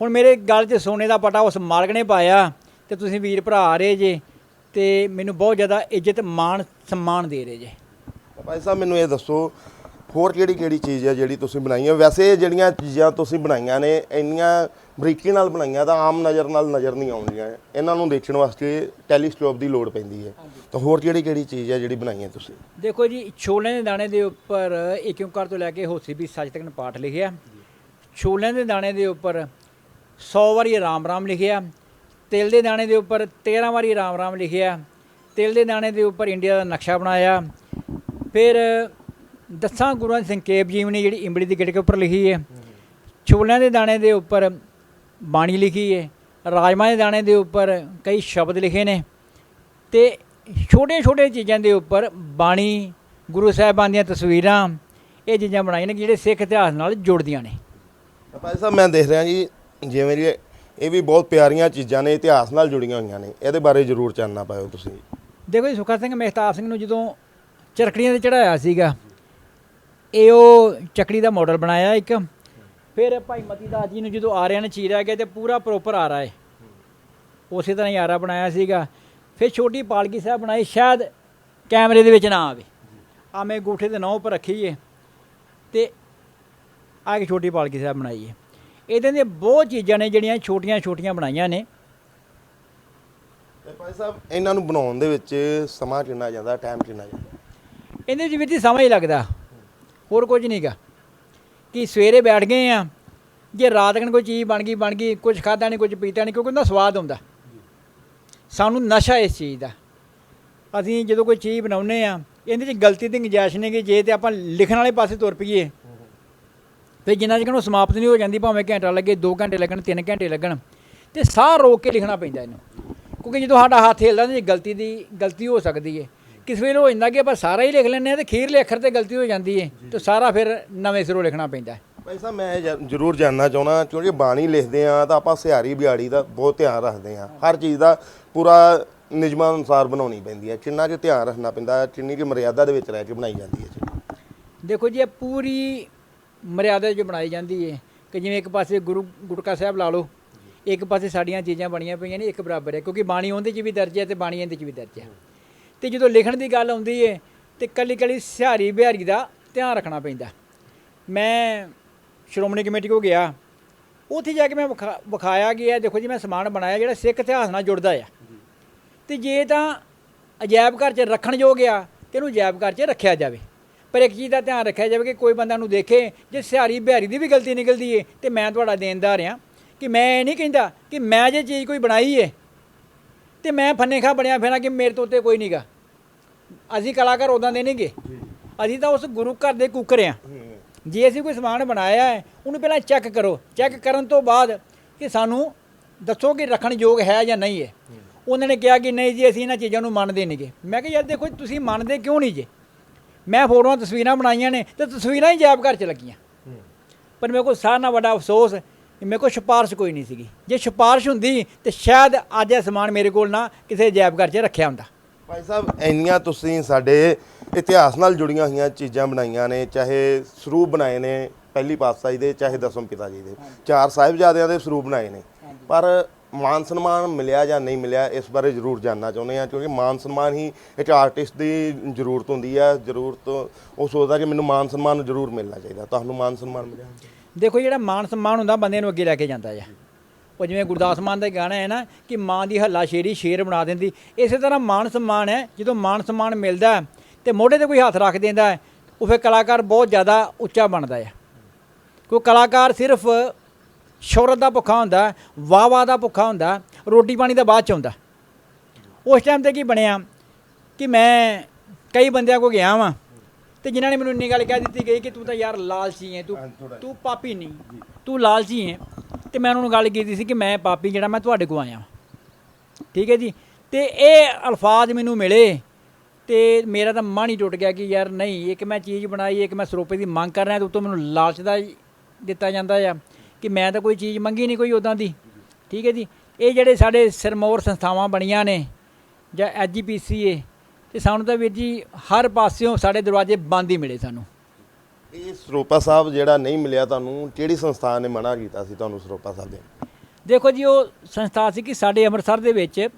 ਹੁਣ ਮੇਰੇ ਗਲ 'ਚ ਸੋਨੇ ਦਾ ਪਟਾ ਉਸ ਮਾਲਕ ਨੇ ਪਾਇਆ ਤੇ ਤੁਸੀਂ ਵੀਰ ਭਰਾ ਆ ਰਹੇ ਜੇ ਤੇ ਮੈਨੂੰ ਬਹੁਤ ਜ਼ਿਆਦਾ ਇੱਜ਼ਤ ਮਾਣ ਸਨਮਾਨ ਦੇ ਰਹੇ ਜੇ।
ਭਾਈ ਸਾਹਿਬ ਮੈਨੂੰ ਇਹ ਦੱਸੋ ਹੋਰ ਕਿਹੜੀ ਕਿਹੜੀ ਚੀਜ਼ ਹੈ ਜਿਹੜੀ ਤੁਸੀਂ ਬਣਾਈ ਹੈ ਵੈਸੇ ਜਿਹੜੀਆਂ ਚੀਜ਼ਾਂ ਤੁਸੀਂ ਬਣਾਈਆਂ ਨੇ ਇੰਨੀਆਂ ਬਰੀਕੀ ਨਾਲ ਬਣਾਈਆਂ ਤਾਂ ਆਮ ਨਜ਼ਰ ਨਾਲ ਨਜ਼ਰ ਨਹੀਂ ਆਉਂਦੀਆਂ। ਇਹਨਾਂ ਨੂੰ ਦੇਖਣ ਵਾਸਤੇ ਟੈਲੀਸਕੋਪ ਦੀ ਲੋੜ ਪੈਂਦੀ ਹੈ। ਤਾਂ ਹੋਰ ਕਿਹੜੀ ਕਿਹੜੀ ਚੀਜ਼ ਹੈ ਜਿਹੜੀ ਬਣਾਈ ਹੈ ਤੁਸੀਂ?
ਦੇਖੋ ਜੀ ਛੋਲਿਆਂ ਦੇ ਦਾਣੇ ਦੇ ਉੱਪਰ ਇੱਕ ਓਂਕਾਰ ਤੋਂ ਲੈ ਕੇ ਹੋਸੀ ਵੀ ਸੱਚ ਤੱਕ ਪਾਠ ਲਿਖਿਆ। ਛੋਲਿਆਂ ਦੇ ਦਾਣੇ ਦੇ ਉੱਪਰ 100 ਵਾਰੀ ਰਾਮ ਰਾਮ ਲਿਖਿਆ, ਤਿਲ ਦੇ ਦਾਣੇ ਦੇ ਉੱਪਰ 13 ਵਾਰੀ ਰਾਮ ਰਾਮ ਲਿਖਿਆ, ਤਿਲ ਦੇ ਦਾਣੇ ਦੇ ਉੱਪਰ ਇੰਡੀਆ ਦਾ ਨਕਸ਼ਾ ਬਣਾਇਆ। ਫਿਰ ਦਸਾਂ ਗੁਰੂਆਂ ਦੀ ਸੰਖੇਪ ਜੀਵਨੀ ਜਿਹੜੀ ਇੰਬੜੀ ਦੀ ਗਿੜਕ ਉੱਪਰ ਲਿਖੀ ਹੈ ਛੋਲਿਆਂ ਦੇ ਦਾਣੇ ਦੇ ਉੱਪਰ ਬਾਣੀ ਲਿਖੀ ਹੈ ਰਾਜਮਾ ਦੇ ਦਾਣੇ ਦੇ ਉੱਪਰ ਕਈ ਸ਼ਬਦ ਲਿਖੇ ਨੇ ਤੇ ਛੋਟੇ ਛੋਟੇ ਚੀਜ਼ਾਂ ਦੇ ਉੱਪਰ ਬਾਣੀ, ਗੁਰੂ ਸਾਹਿਬਾਨ ਦੀਆਂ ਤਸਵੀਰਾਂ, ਇਹ ਚੀਜ਼ਾਂ ਬਣਾਈਆਂ ਨੇ ਜਿਹੜੇ ਸਿੱਖ ਇਤਿਹਾਸ ਨਾਲ ਜੁੜਦੀਆਂ ਨੇ।
ਭਾਈ ਸਾਹਿਬ, ਮੈਂ ਦੇਖ ਰਿਹਾ ਜੀ ਜਿਵੇਂ ਜੀ ਇਹ ਵੀ ਬਹੁਤ ਪਿਆਰੀਆਂ ਚੀਜ਼ਾਂ ਨੇ, ਇਤਿਹਾਸ ਨਾਲ ਜੁੜੀਆਂ ਹੋਈਆਂ ਨੇ। ਇਹਦੇ ਬਾਰੇ ਜ਼ਰੂਰ ਜਾਨਣਾ ਪਾਇਓ ਤੁਸੀਂ।
ਦੇਖੋ ਜੀ, ਸੁਖਾ ਸਿੰਘ ਮਹਿਤਾਬ ਸਿੰਘ ਨੂੰ ਜਦੋਂ ਚਰਕੜੀਆਂ ਤੇ ਚੜਾਇਆ ਸੀਗਾ, ਇਹ ਉਹ ਚੱਕੜੀ ਦਾ ਮਾਡਲ ਬਣਾਇਆ ਇੱਕ। ਫਿਰ ਭਾਈ ਮਤੀ ਦਾਸ ਜੀ ਨੂੰ ਜਦੋਂ ਆਰਿਆਂ ਨੇ ਚੀਰਿਆ ਗਿਆ ਤੇ ਪੂਰਾ ਪ੍ਰੋਪਰ ਆਰਾ ਹੈ ਉਸੇ ਤਰ੍ਹਾਂ ਹੀ ਆਰਾ ਬਣਾਇਆ ਸੀਗਾ। ਫਿਰ ਛੋਟੀ ਪਾਲਕੀ ਸਾਹਿਬ ਬਣਾਈ, ਸ਼ਾਇਦ ਕੈਮਰੇ ਦੇ ਵਿੱਚ ਨਾ ਆਵੇ। ਆ ਮੈਂ ਗੂਠੇ ਦੇ ਨਾਂ ਉੱਪਰ ਰੱਖੀ ਹੈ ਤੇ ਆ ਕੇ ਛੋਟੀ ਪਾਲਕੀ ਸਾਹਿਬ ਬਣਾਈ ਹੈ ਇਹਦੇ ਦੀਆਂ ਬਹੁਤ ਚੀਜ਼ਾਂ ਨੇ ਜਿਹੜੀਆਂ ਛੋਟੀਆਂ ਛੋਟੀਆਂ ਬਣਾਈਆਂ ਨੇ।
ਤੇ ਭਾਈ ਸਾਹਿਬ ਇਹਨਾਂ ਨੂੰ ਬਣਾਉਣ ਦੇ ਵਿੱਚ ਸਮਾਂ ਕਿੰਨਾ ਜਾਂਦਾ ਟਾਈਮ ਕਿੰਨਾ ਜਾਂਦਾ?
ਇਹਦੇ ਵਿੱਚ ਵੀ ਸਮਝ ਹੀ ਲੱਗਦਾ। ਹੋਰ ਕੁਝ ਨਹੀਂਗਾ ਕਿ ਸਵੇਰੇ ਬੈਠ ਗਏ ਆ ਜੇ ਰਾਤ ਨੂੰ ਕੋਈ ਚੀਜ਼ ਬਣ ਗਈ ਬਣ ਗਈ ਕੁਝ ਖਾਦਾ ਨਹੀਂ ਕੁਝ ਪੀਤਾ ਨਹੀਂ ਕਿਉਂਕਿ ਉਹਦਾ ਸਵਾਦ ਆਉਂਦਾ ਸਾਨੂੰ ਨਸ਼ਾ ਇਸ ਚੀਜ਼ ਦਾ। ਅਸੀਂ ਜਦੋਂ ਕੋਈ ਚੀਜ਼ ਬਣਾਉਨੇ ਆ ਇਹਦੇ 'ਚ ਗਲਤੀ ਦੀ ਗੁੰਜਾਇਸ਼ ਨਹੀਂ ਕਿ ਜੇ ਤੇ ਆਪਾਂ ਲਿਖਣ ਵਾਲੇ ਪਾਸੇ ਤੁਰ ਪਈਏ ਫਿਰ ਜਿੰਨਾ ਚਿਰ ਉਹ ਸਮਾਪਤ ਨਹੀਂ ਹੋ ਜਾਂਦੀ ਭਾਵੇਂ ਘੰਟਾ ਲੱਗੇ 2 ਘੰਟੇ ਲੱਗਣ 3 ਘੰਟੇ ਲੱਗਣ ਤੇ ਸਾਹ ਰੋਕ ਕੇ ਲਿਖਣਾ ਪੈਂਦਾ ਇਹਨੂੰ। ਕਿਉਂਕਿ ਜਦੋਂ ਸਾਡਾ ਹੱਥ ਹਿਲਦਾ ਤੇ ਗਲਤੀ ਦੀ ਗਲਤੀ ਹੋ ਸਕਦੀ ਹੈ ਕਿਸ ਵੇਲੇ ਹੋ ਜਾਂਦਾ ਕਿ ਆਪਾਂ ਸਾਰਾ ਹੀ ਲਿਖ ਲੈਂਦੇ ਆ ਤੇ ਖੀਰਲੇ ਅੱਖਰ ਤੇ ਗਲਤੀ ਹੋ ਜਾਂਦੀ ਹੈ ਤੇ ਸਾਰਾ ਫਿਰ ਨਵੇਂ ਸਿਰੋਂ ਲਿਖਣਾ ਪੈਂਦਾ। ਹੈ
ਭਾਈ ਸਾਹਿਬ ਮੈਂ ਜ਼ਰੂਰ ਜਾਨਣਾ ਚਾਹੁੰਦਾ ਕਿਉਂਕਿ ਬਾਣੀ ਲਿਖਦੇ ਆ ਤਾਂ ਆਪਾਂ ਸਿਹਾਰੀ ਬਿਹਾੜੀ ਦਾ ਬਹੁਤ ਧਿਆਨ ਰੱਖਦੇ ਆ ਹਰ ਚੀਜ਼ ਦਾ ਪੂਰਾ ਨਿਯਮਾਂ ਅਨੁਸਾਰ ਬਣਾਉਣੀ ਪੈਂਦੀ ਹੈ। ਕਿੰਨਾ ਕੁ ਧਿਆਨ ਰੱਖਣਾ ਪੈਂਦਾ ਕਿੰਨੀ ਕਿ ਮਰਿਆਦਾ ਦੇ ਵਿੱਚ ਰਹਿ ਕੇ ਬਣਾਈ ਜਾਂਦੀ ਹੈ।
ਦੇਖੋ ਜੀ ਇਹ ਪੂਰੀ ਮਰਿਆਦਾ 'ਚ ਬਣਾਈ ਜਾਂਦੀ ਹੈ ਕਿ ਜਿਵੇਂ ਇੱਕ ਪਾਸੇ ਗੁਰੂ ਗੁਟਕਾ ਸਾਹਿਬ ਲਾ ਲਓ, ਇੱਕ ਪਾਸੇ ਸਾਡੀਆਂ ਚੀਜ਼ਾਂ ਬਣੀਆਂ ਪਈਆਂ ਨੇ, ਇੱਕ ਬਰਾਬਰ ਹੈ, ਕਿਉਂਕਿ ਬਾਣੀ ਉਹਦੇ 'ਚ ਵੀ ਦਰਜ ਹੈ ਤੇ ਬਾਣੀ ਇਹਦੇ 'ਚ ਵੀ ਦਰਜ ਹੈ। ਤੇ ਜਦੋਂ ਲਿਖਣ ਦੀ ਗੱਲ ਆਉਂਦੀ ਹੈ ਤੇ ਕੱਲੀ ਕੱਲੀ ਸਿਹਾਰੀ ਬਿਹਾਰੀ ਦਾ ਧਿਆਨ ਰੱਖਣਾ ਪੈਂਦਾ। ਮੈਂ ਸ਼੍ਰੋਮਣੀ ਕਮੇਟੀ ਕੋ ਗਿਆ, ਉੱਥੇ ਜਾ ਕੇ ਮੈਂ ਵਿਖਾ- ਵਿਖਾਇਆ ਗਿਆ ਦੇਖੋ ਜੀ ਮੈਂ ਸਮਾਨ ਬਣਾਇਆ ਜਿਹੜਾ ਸਿੱਖ ਇਤਿਹਾਸ ਨਾਲ ਜੁੜਦਾ ਆ। ਤੇ ਜੇ ਤਾਂ ਅਜਾਇਬ ਘਰ 'ਚ ਰੱਖਣ ਯੋਗ ਆ, ਤੇ ਇਹਨੂੰ ਅਜਾਇਬ ਘਰ 'ਚ ਰੱਖਿਆ ਜਾਵੇ। ਪਰ ਇੱਕ ਚੀਜ਼ ਦਾ ਧਿਆਨ ਰੱਖਿਆ ਜਾਵੇ ਕਿ ਕੋਈ ਬੰਦਾ ਨੂੰ ਦੇਖੇ ਜੇ ਸਿਹਾਰੀ ਬਿਹਾਰੀ ਦੀ ਵੀ ਗਲਤੀ ਨਿਕਲਦੀ ਏ ਤੇ ਮੈਂ ਤੁਹਾਡਾ ਦੇਣਦਾਰ ਆ ਕਿ ਮੈਂ ਇਹ ਨਹੀਂ ਕਹਿੰਦਾ ਕਿ ਮੈਂ ਜੇ ਚੀਜ਼ ਕੋਈ ਬਣਾਈ ਏ ਤੇ ਮੈਂ ਫੰਨੇ ਖਾ ਬਣਿਆ ਫਿਰਾਂ ਕਿ ਮੇਰੇ ਤੋਂ ਉੱਤੇ ਕੋਈ ਨਹੀਂਗਾ ਅਸੀਂ ਕਲਾਕਾਰ ਉਦਾਂ ਦੇ ਨਹੀਂਗੇ। ਅਸੀਂ ਤਾਂ ਉਸ ਗੁਰੂ ਘਰ ਦੇ ਕੁੱਕਰ ਆ। ਜੇ ਅਸੀਂ ਕੋਈ ਸਮਾਨ ਬਣਾਇਆ ਹੈ ਉਹਨੂੰ ਪਹਿਲਾਂ ਚੈੱਕ ਕਰੋ। ਚੈੱਕ ਕਰਨ ਤੋਂ ਬਾਅਦ ਕਿ ਸਾਨੂੰ ਦੱਸੋ ਕਿ ਰੱਖਣ ਯੋਗ ਹੈ ਜਾਂ ਨਹੀਂ ਹੈ। ਉਹਨਾਂ ਨੇ ਕਿਹਾ ਕਿ ਨਹੀਂ ਜੀ ਅਸੀਂ ਇਹਨਾਂ ਚੀਜ਼ਾਂ ਨੂੰ ਮੰਨਦੇ ਨਹੀਂਗੇ। ਮੈਂ ਕਿਹਾ ਯਾਰ ਦੇਖੋ ਤੁਸੀਂ ਮੰਨਦੇ ਕਿਉਂ ਨਹੀਂ ਜੇ? ਮੈਂ ਫੋਟੋਆਂ ਤਸਵੀਰਾਂ ਬਣਾਈਆਂ ਨੇ ਤੇ ਤਸਵੀਰਾਂ ਹੀ ਜਾਬ ਘਰ ਚ ਲੱਗੀਆਂ। ਪਰ ਮੇਰੇ ਕੋਲ ਸਾਰਿਆਂ ਨਾਲੋਂ ਵੱਡਾ ਅਫਸੋਸ ਮੇਰੇ ਕੋਲ ਸਿਫਾਰਿਸ਼ ਕੋਈ ਨਹੀਂ ਸੀਗੀ। ਜੇ ਸਿਫਾਰਿਸ਼ ਹੁੰਦੀ ਤੇ ਸ਼ਾਇਦ ਅੱਜ ਇਹ ਸਮਾਨ ਮੇਰੇ ਕੋਲ ਨਾ ਕਿਸੇ ਜਾਬ ਘਰ 'ਚ ਰੱਖਿਆ ਹੁੰਦਾ।
ਭਾਈ ਸਾਹਿਬ ਇੰਨੀਆਂ ਤੁਸੀਂ ਸਾਡੇ ਇਤਿਹਾਸ ਨਾਲ ਜੁੜੀਆਂ ਹੋਈਆਂ ਚੀਜ਼ਾਂ ਬਣਾਈਆਂ ਨੇ ਚਾਹੇ ਸਰੂਪ ਬਣਾਏ ਨੇ ਪਹਿਲੀ ਪਾਤਸ਼ਾਹੀ ਦੇ ਚਾਹੇ ਦਸਮ ਪਿਤਾ ਜੀ ਦੇ। ਚਾਰ ਸਾਹਿਬਜ਼ਾਦਿਆਂ ਦੇ ਸਰੂਪ ਬਣਾਏ ਨੇ। ਪਰ ਮਾਨ ਸਨਮਾਨ ਮਿਲਿਆ ਜਾਂ ਨਹੀਂ ਮਿਲਿਆ, ਇਸ ਬਾਰੇ ਜ਼ਰੂਰ ਜਾਨਣਾ ਚਾਹੁੰਦੇ ਆ ਕਿਉਂਕਿ ਮਾਨ ਸਨਮਾਨ ਹੀ ਇੱਕ ਆਰਟਿਸਟ ਦੀ ਜ਼ਰੂਰਤ ਹੁੰਦੀ ਹੈ ਜ਼ਰੂਰਤ ਉਹ ਸੋਚਦਾ ਕਿ ਮੈਨੂੰ ਮਾਨ ਸਨਮਾਨ ਜ਼ਰੂਰ ਮਿਲਣਾ ਚਾਹੀਦਾ। ਤੁਹਾਨੂੰ ਮਾਨ ਸਨਮਾਨ ਮਿਲਿਆ?
ਦੇਖੋ ਜਿਹੜਾ ਮਾਨ ਸਨਮਾਨ ਹੁੰਦਾ ਬੰਦੇ ਨੂੰ ਅੱਗੇ ਲੈ ਕੇ ਜਾਂਦਾ ਹੈ ਉਹ ਜਿਵੇਂ ਗੁਰਦਾਸ ਮਾਨ ਦਾ ਗਾਣਾ ਹੈ ਨਾ, ਕਿ ਮਾਂ ਦੀ ਹੱਲਾ ਸ਼ੇਰੀ ਸ਼ੇਰ ਬਣਾ ਦਿੰਦੀ। ਇਸੇ ਤਰ੍ਹਾਂ ਮਾਨ ਸਨਮਾਨ ਹੈ, ਜਦੋਂ ਮਾਨ ਸਨਮਾਨ ਮਿਲਦਾ ਹੈ ਤੇ ਮੋਢੇ ਤੇ ਕੋਈ ਹੱਥ ਰੱਖ ਦਿੰਦਾ ਉਹ ਫਿਰ ਕਲਾਕਾਰ ਬਹੁਤ ਜ਼ਿਆਦਾ ਉੱਚਾ ਬਣਦਾ ਹੈ ਕਿਉਂ ਕਲਾਕਾਰ ਸਿਰਫ ਸ਼ੋਹਰਤ ਦਾ ਭੁੱਖਾ ਹੁੰਦਾ ਵਾਹ ਵਾਹ ਦਾ ਭੁੱਖਾ ਹੁੰਦਾ ਰੋਟੀ ਪਾਣੀ ਦਾ ਬਾਅਦ ਚ ਆਉਂਦਾ। ਉਸ ਟਾਈਮ ਤੇ ਕੀ ਬਣਿਆ ਕਿ ਮੈਂ ਕਈ ਬੰਦਿਆਂ ਕੋ ਗਿਆ ਵਾਂ ਤੇ ਜਿਨ੍ਹਾਂ ਨੇ ਮੈਨੂੰ ਇੰਨੀ ਗੱਲ ਕਹਿ ਦਿੱਤੀ ਗਈ ਕਿ ਤੂੰ ਤਾਂ ਯਾਰ ਲਾਲਚੀ ਹੈ ਤੂੰ ਤੂੰ ਪਾਪੀ ਨਹੀਂ ਤੂੰ ਲਾਲਚੀ ਹੈ ਤੇ ਮੈਂ ਉਹਨਾਂ ਨੂੰ ਗੱਲ ਕੀਤੀ ਸੀ ਕਿ ਮੈਂ ਪਾਪੀ ਜਿਹੜਾ ਮੈਂ ਤੁਹਾਡੇ ਕੋ ਆਇਆ। ਠੀਕ ਹੈ ਜੀ? ਤੇ ਇਹ ਅਲਫਾਜ਼ ਮੈਨੂੰ ਮਿਲੇ ਤੇ ਮੇਰਾ ਤਾਂ ਮਨ ਹੀ ਟੁੱਟ ਗਿਆ ਕਿ ਯਾਰ ਨਹੀਂ ਇੱਕ ਮੈਂ ਚੀਜ਼ ਬਣਾਈ ਇੱਕ ਮੈਂ ਸਰੋਪੇ ਦੀ ਮੰਗ ਕਰ ਰਿਹਾ ਤੇ ਉਤੋਂ ਮੈਨੂੰ ਲਾਲਚ ਦਾ ਦਿੱਤਾ ਜਾਂਦਾ ਆ। ਕਿ ਮੈਂ ਤਾਂ ਕੋਈ ਚੀਜ਼ ਮੰਗੀ ਨਹੀਂ ਕੋਈ ਉਦਾਂ ਦੀ। ਠੀਕ ਹੈ ਜੀ? ਇਹ ਜਿਹੜੇ ਸਾਡੇ ਸਿਰਮੌਰ ਸੰਸਥਾਵਾਂ ਬਣੀਆਂ ਨੇ ਜਾਂ ਐਜੀਪੀਸੀਏ ਤੇ ਸਾਨੂੰ ਤਾਂ ਵੀਰ ਜੀ ਹਰ ਪਾਸਿਓਂ ਸਾਡੇ ਦਰਵਾਜ਼ੇ ਬੰਦ ਹੀ ਮਿਲੇ ਸਾਨੂੰ।
ਇਹ ਸਰੋਪਾ ਸਾਹਿਬ ਜਿਹੜਾ ਨਹੀਂ ਮਿਲਿਆ ਤੁਹਾਨੂੰ ਕਿਹੜੀ ਸੰਸਥਾ ਨੇ ਮਨਾ ਕੀਤਾ ਸੀ ਤੁਹਾਨੂੰ ਸਰੋਪਾ ਸਾਹਿਬ ਦੇ?
ਦੇਖੋ ਜੀ ਉਹ ਸੰਸਥਾ ਸੀ ਕਿ ਸਾਡੇ ਅੰਮ੍ਰਿਤਸਰ ਦੇ ਵਿੱਚ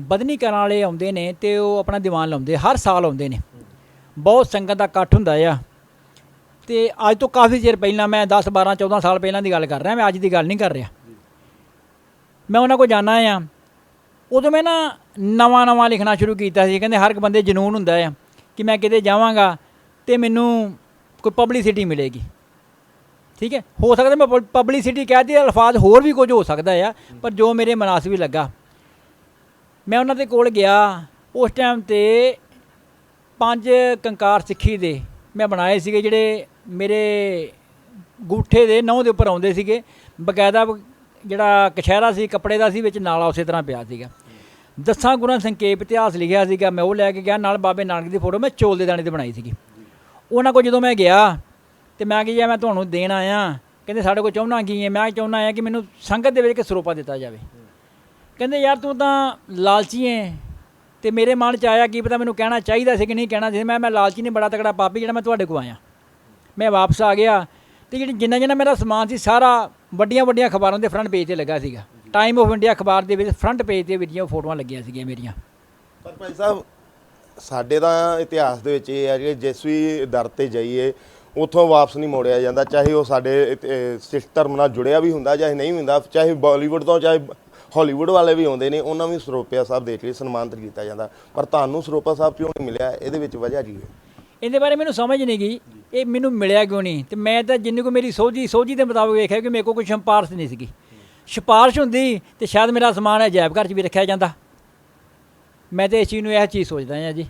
ਬਦਨੀ ਕਰਨ ਵਾਲੇ ਆਉਂਦੇ ਨੇ ਤੇ ਉਹ ਆਪਣਾ ਦੀਵਾਨ ਲਾਉਂਦੇ ਹਰ ਸਾਲ ਆਉਂਦੇ ਨੇ। ਬਹੁਤ ਸੰਗਤ ਦਾ ਇਕੱਠ ਹੁੰਦਾ ਆ। ਤੇ ਅੱਜ ਤੋਂ ਕਾਫੀ ਚਿਰ ਪਹਿਲਾਂ ਮੈਂ 10 12 14 ਸਾਲ ਪਹਿਲਾਂ ਦੀ ਗੱਲ ਕਰ ਰਿਹਾ, ਮੈਂ ਅੱਜ ਦੀ ਗੱਲ ਨਹੀਂ ਕਰ ਰਿਹਾ। ਮੈਂ ਉਹਨਾਂ ਕੋਲ ਜਾਣਾ ਆ। ਉਦੋਂ ਮੈਂ ਨਾ ਨਵਾਂ ਨਵਾਂ ਲਿਖਣਾ ਸ਼ੁਰੂ ਕੀਤਾ ਸੀ। ਕਹਿੰਦੇ ਹਰ ਇੱਕ ਬੰਦੇ ਜਨੂਨ ਹੁੰਦਾ ਆ ਕਿ ਮੈਂ ਕਿਤੇ ਜਾਵਾਂਗਾ ਤੇ ਮੈਨੂੰ ਕੋਈ ਪਬਲਿਸਿਟੀ ਮਿਲੇਗੀ। ਠੀਕ ਹੈ? ਹੋ ਸਕਦਾ ਮੈਂ ਪਬਲਿਸਿਟੀ ਕਹਿ ਦੀ ਅਲਫਾਜ਼ ਹੋਰ ਵੀ ਕੁਝ ਹੋ ਸਕਦਾ ਆ, ਪਰ ਜੋ ਮੇਰੇ ਮਨਾਸਬੀ ਲੱਗਾ। ਮੈਂ ਉਹਨਾਂ ਦੇ ਕੋਲ ਗਿਆ। ਉਸ ਟਾਈਮ ਤੇ ਪੰਜ ਕੰਕਾਰ ਸਿੱਖੀ ਦੇ ਮੈਂ ਬਣਾਏ ਸੀਗੇ ਜਿਹੜੇ ਮੇਰੇ ਗੂਠੇ ਦੇ ਨਹੁੰ ਦੇ ਉੱਪਰ ਆਉਂਦੇ ਸੀਗੇ। ਬਕਾਇਦਾ ਜਿਹੜਾ ਕਛਹਿਰਾ ਸੀ, ਕੱਪੜੇ ਦਾ ਸੀ, ਵਿੱਚ ਨਾਲਾ ਉਸੇ ਤਰ੍ਹਾਂ ਪਿਆ ਸੀਗਾ। ਦਸਾਂ ਗੁਰਾਂ ਸੰਖੇਪ ਇਤਿਹਾਸ ਲਿਖਿਆ ਸੀਗਾ। ਮੈਂ ਉਹ ਲੈ ਕੇ ਗਿਆ, ਨਾਲ ਬਾਬੇ ਨਾਨਕ ਦੀ ਫੋਟੋ ਮੈਂ ਚੋਲ ਦੇ ਦਾਣੇ ਤੇ ਬਣਾਈ ਸੀਗੀ। ਉਹਨਾਂ ਕੋਲ ਜਦੋਂ ਮੈਂ ਗਿਆ ਤੇ ਮੈਂ ਕਿਹਾ ਮੈਂ ਤੁਹਾਨੂੰ ਦੇਣ ਆਇਆ ਕਹਿੰਦੇ, ਸਾਡੇ ਕੋਲ ਚਾਹੁੰਦਾ ਕੀ ਹੈ? ਮੈਂ ਚਾਹੁੰਦਾ ਆ ਕਿ ਮੈਨੂੰ ਸੰਗਤ ਦੇ ਵਿੱਚ ਇੱਕ ਸਰੋਪਾ ਦਿੱਤਾ ਜਾਵੇ। ਕਹਿੰਦੇ, ਯਾਰ ਤੂੰ ਤਾਂ ਲਾਲਚੀ ਹੈ ਤੇ ਮੇਰੇ ਮਨ ਚ ਆਇਆ, ਕੀ ਪਤਾ ਮੈਨੂੰ ਕਹਿਣਾ ਚਾਹੀਦਾ ਸੀ ਕਿ ਨਹੀਂ ਕਹਿਣਾ ਸੀ? ਮੈਂ ਮੈਂ ਲਾਲਚੀ ਨਹੀਂ, ਬੜਾ ਤਕੜਾ ਪਾਪੀ ਜਿਹੜਾ ਮੈਂ ਤੁਹਾਡੇ ਕੋਲ ਆਇਆ। ਮੈਂ ਵਾਪਸ ਆ ਗਿਆ ਤੇ ਜਿਹੜੀ ਜਿੰਨਾ ਜਿੰਨਾ ਮੇਰਾ ਸਮਾਨ ਸੀ, ਸਾਰਾ ਵੱਡੀਆਂ ਵੱਡੀਆਂ ਅਖਬਾਰਾਂ ਦੇ ਫਰੰਟ ਪੇਜ ਤੇ ਲੱਗਾ ਸੀਗਾ। ਟਾਈਮ ਆਫ ਇੰਡੀਆ ਅਖਬਾਰ ਦੇ ਵਿੱਚ ਫਰੰਟ ਪੇਜ ਤੇ ਵੀਡੀਓ ਫੋਟੋਆਂ ਲੱਗੀਆਂ ਸੀਗੀਆਂ ਮੇਰੀਆਂ।
ਪਰ ਭਾਈ ਸਾਹਿਬ, ਸਾਡੇ ਤਾਂ ਇਤਿਹਾਸ ਦੇ ਵਿੱਚ ਇਹ ਹੈ ਕਿ ਜਿਸ ਵੀ ਦਰ ਤੇ ਜਾਈਏ, ਉਥੋਂ ਵਾਪਸ ਨਹੀਂ ਮੋੜਿਆ ਜਾਂਦਾ, ਚਾਹੇ ਉਹ ਸਾਡੇ ਇਤ- ਸਿੱਖ ਧਰਮ ਨਾਲ ਜੁੜਿਆ ਵੀ ਹੁੰਦਾ ਚਾਹੇ ਨਹੀਂ ਹੁੰਦਾ, ਚਾਹੇ ਬਾਲੀਵੁੱਡ ਤੋਂ ਚਾਹੇ ਹਾਲੀਵੁੱਡ ਵਾਲੇ ਵੀ ਆਉਂਦੇ ਨੇ, ਉਹਨਾਂ ਵੀ ਸਰੋਪਿਆ ਸਾਹਿਬ ਦੇਖ ਲਈ ਸਨਮਾਨਿਤ ਕੀਤਾ ਜਾਂਦਾ। ਪਰ ਤੁਹਾਨੂੰ ਸਰੋਪਾ ਸਾਹਿਬ ਕਿਉਂ ਨਹੀਂ ਮਿਲਿਆ? ਇਹਦੇ ਵਿੱਚ ਵਜ੍ਹਾ ਕੀ ਹੈ?
ਇਹਦੇ ਬਾਰੇ ਮੈਨੂੰ ਸਮਝ ਨਹੀਂ ਗਈ। ਇਹ ਮੈਨੂੰ ਮਿਲਿਆ ਕਿਉਂ ਨਹੀਂ? ਤੇ ਮੈਂ ਤਾਂ ਜਿੰਨੀ ਕੋ ਮੇਰੀ ਸੋਝੀ ਸੋਝੀ ਦੇ ਮੁਤਾਬਕ ਵੇਖਿਆ ਕਿ ਮੇਰੇ ਕੋਲ ਕੋਈ ਸਿਫਾਰਿਸ਼ ਨਹੀਂ ਸੀਗੀ। ਸਿਫਾਰਿਸ਼ ਹੁੰਦੀ ਤੇ ਸ਼ਾਇਦ ਮੇਰਾ ਸਮਾਨ ਅਜਾਇਬ ਘਰ 'ਚ ਵੀ ਰੱਖਿਆ ਜਾਂਦਾ। ਮੈਂ ਤੇ ਇਸ ਚੀਜ਼ ਨੂੰ ਇਹ ਚੀਜ਼ ਸੋਚਦਾ ਹਾਂ ਜੀ।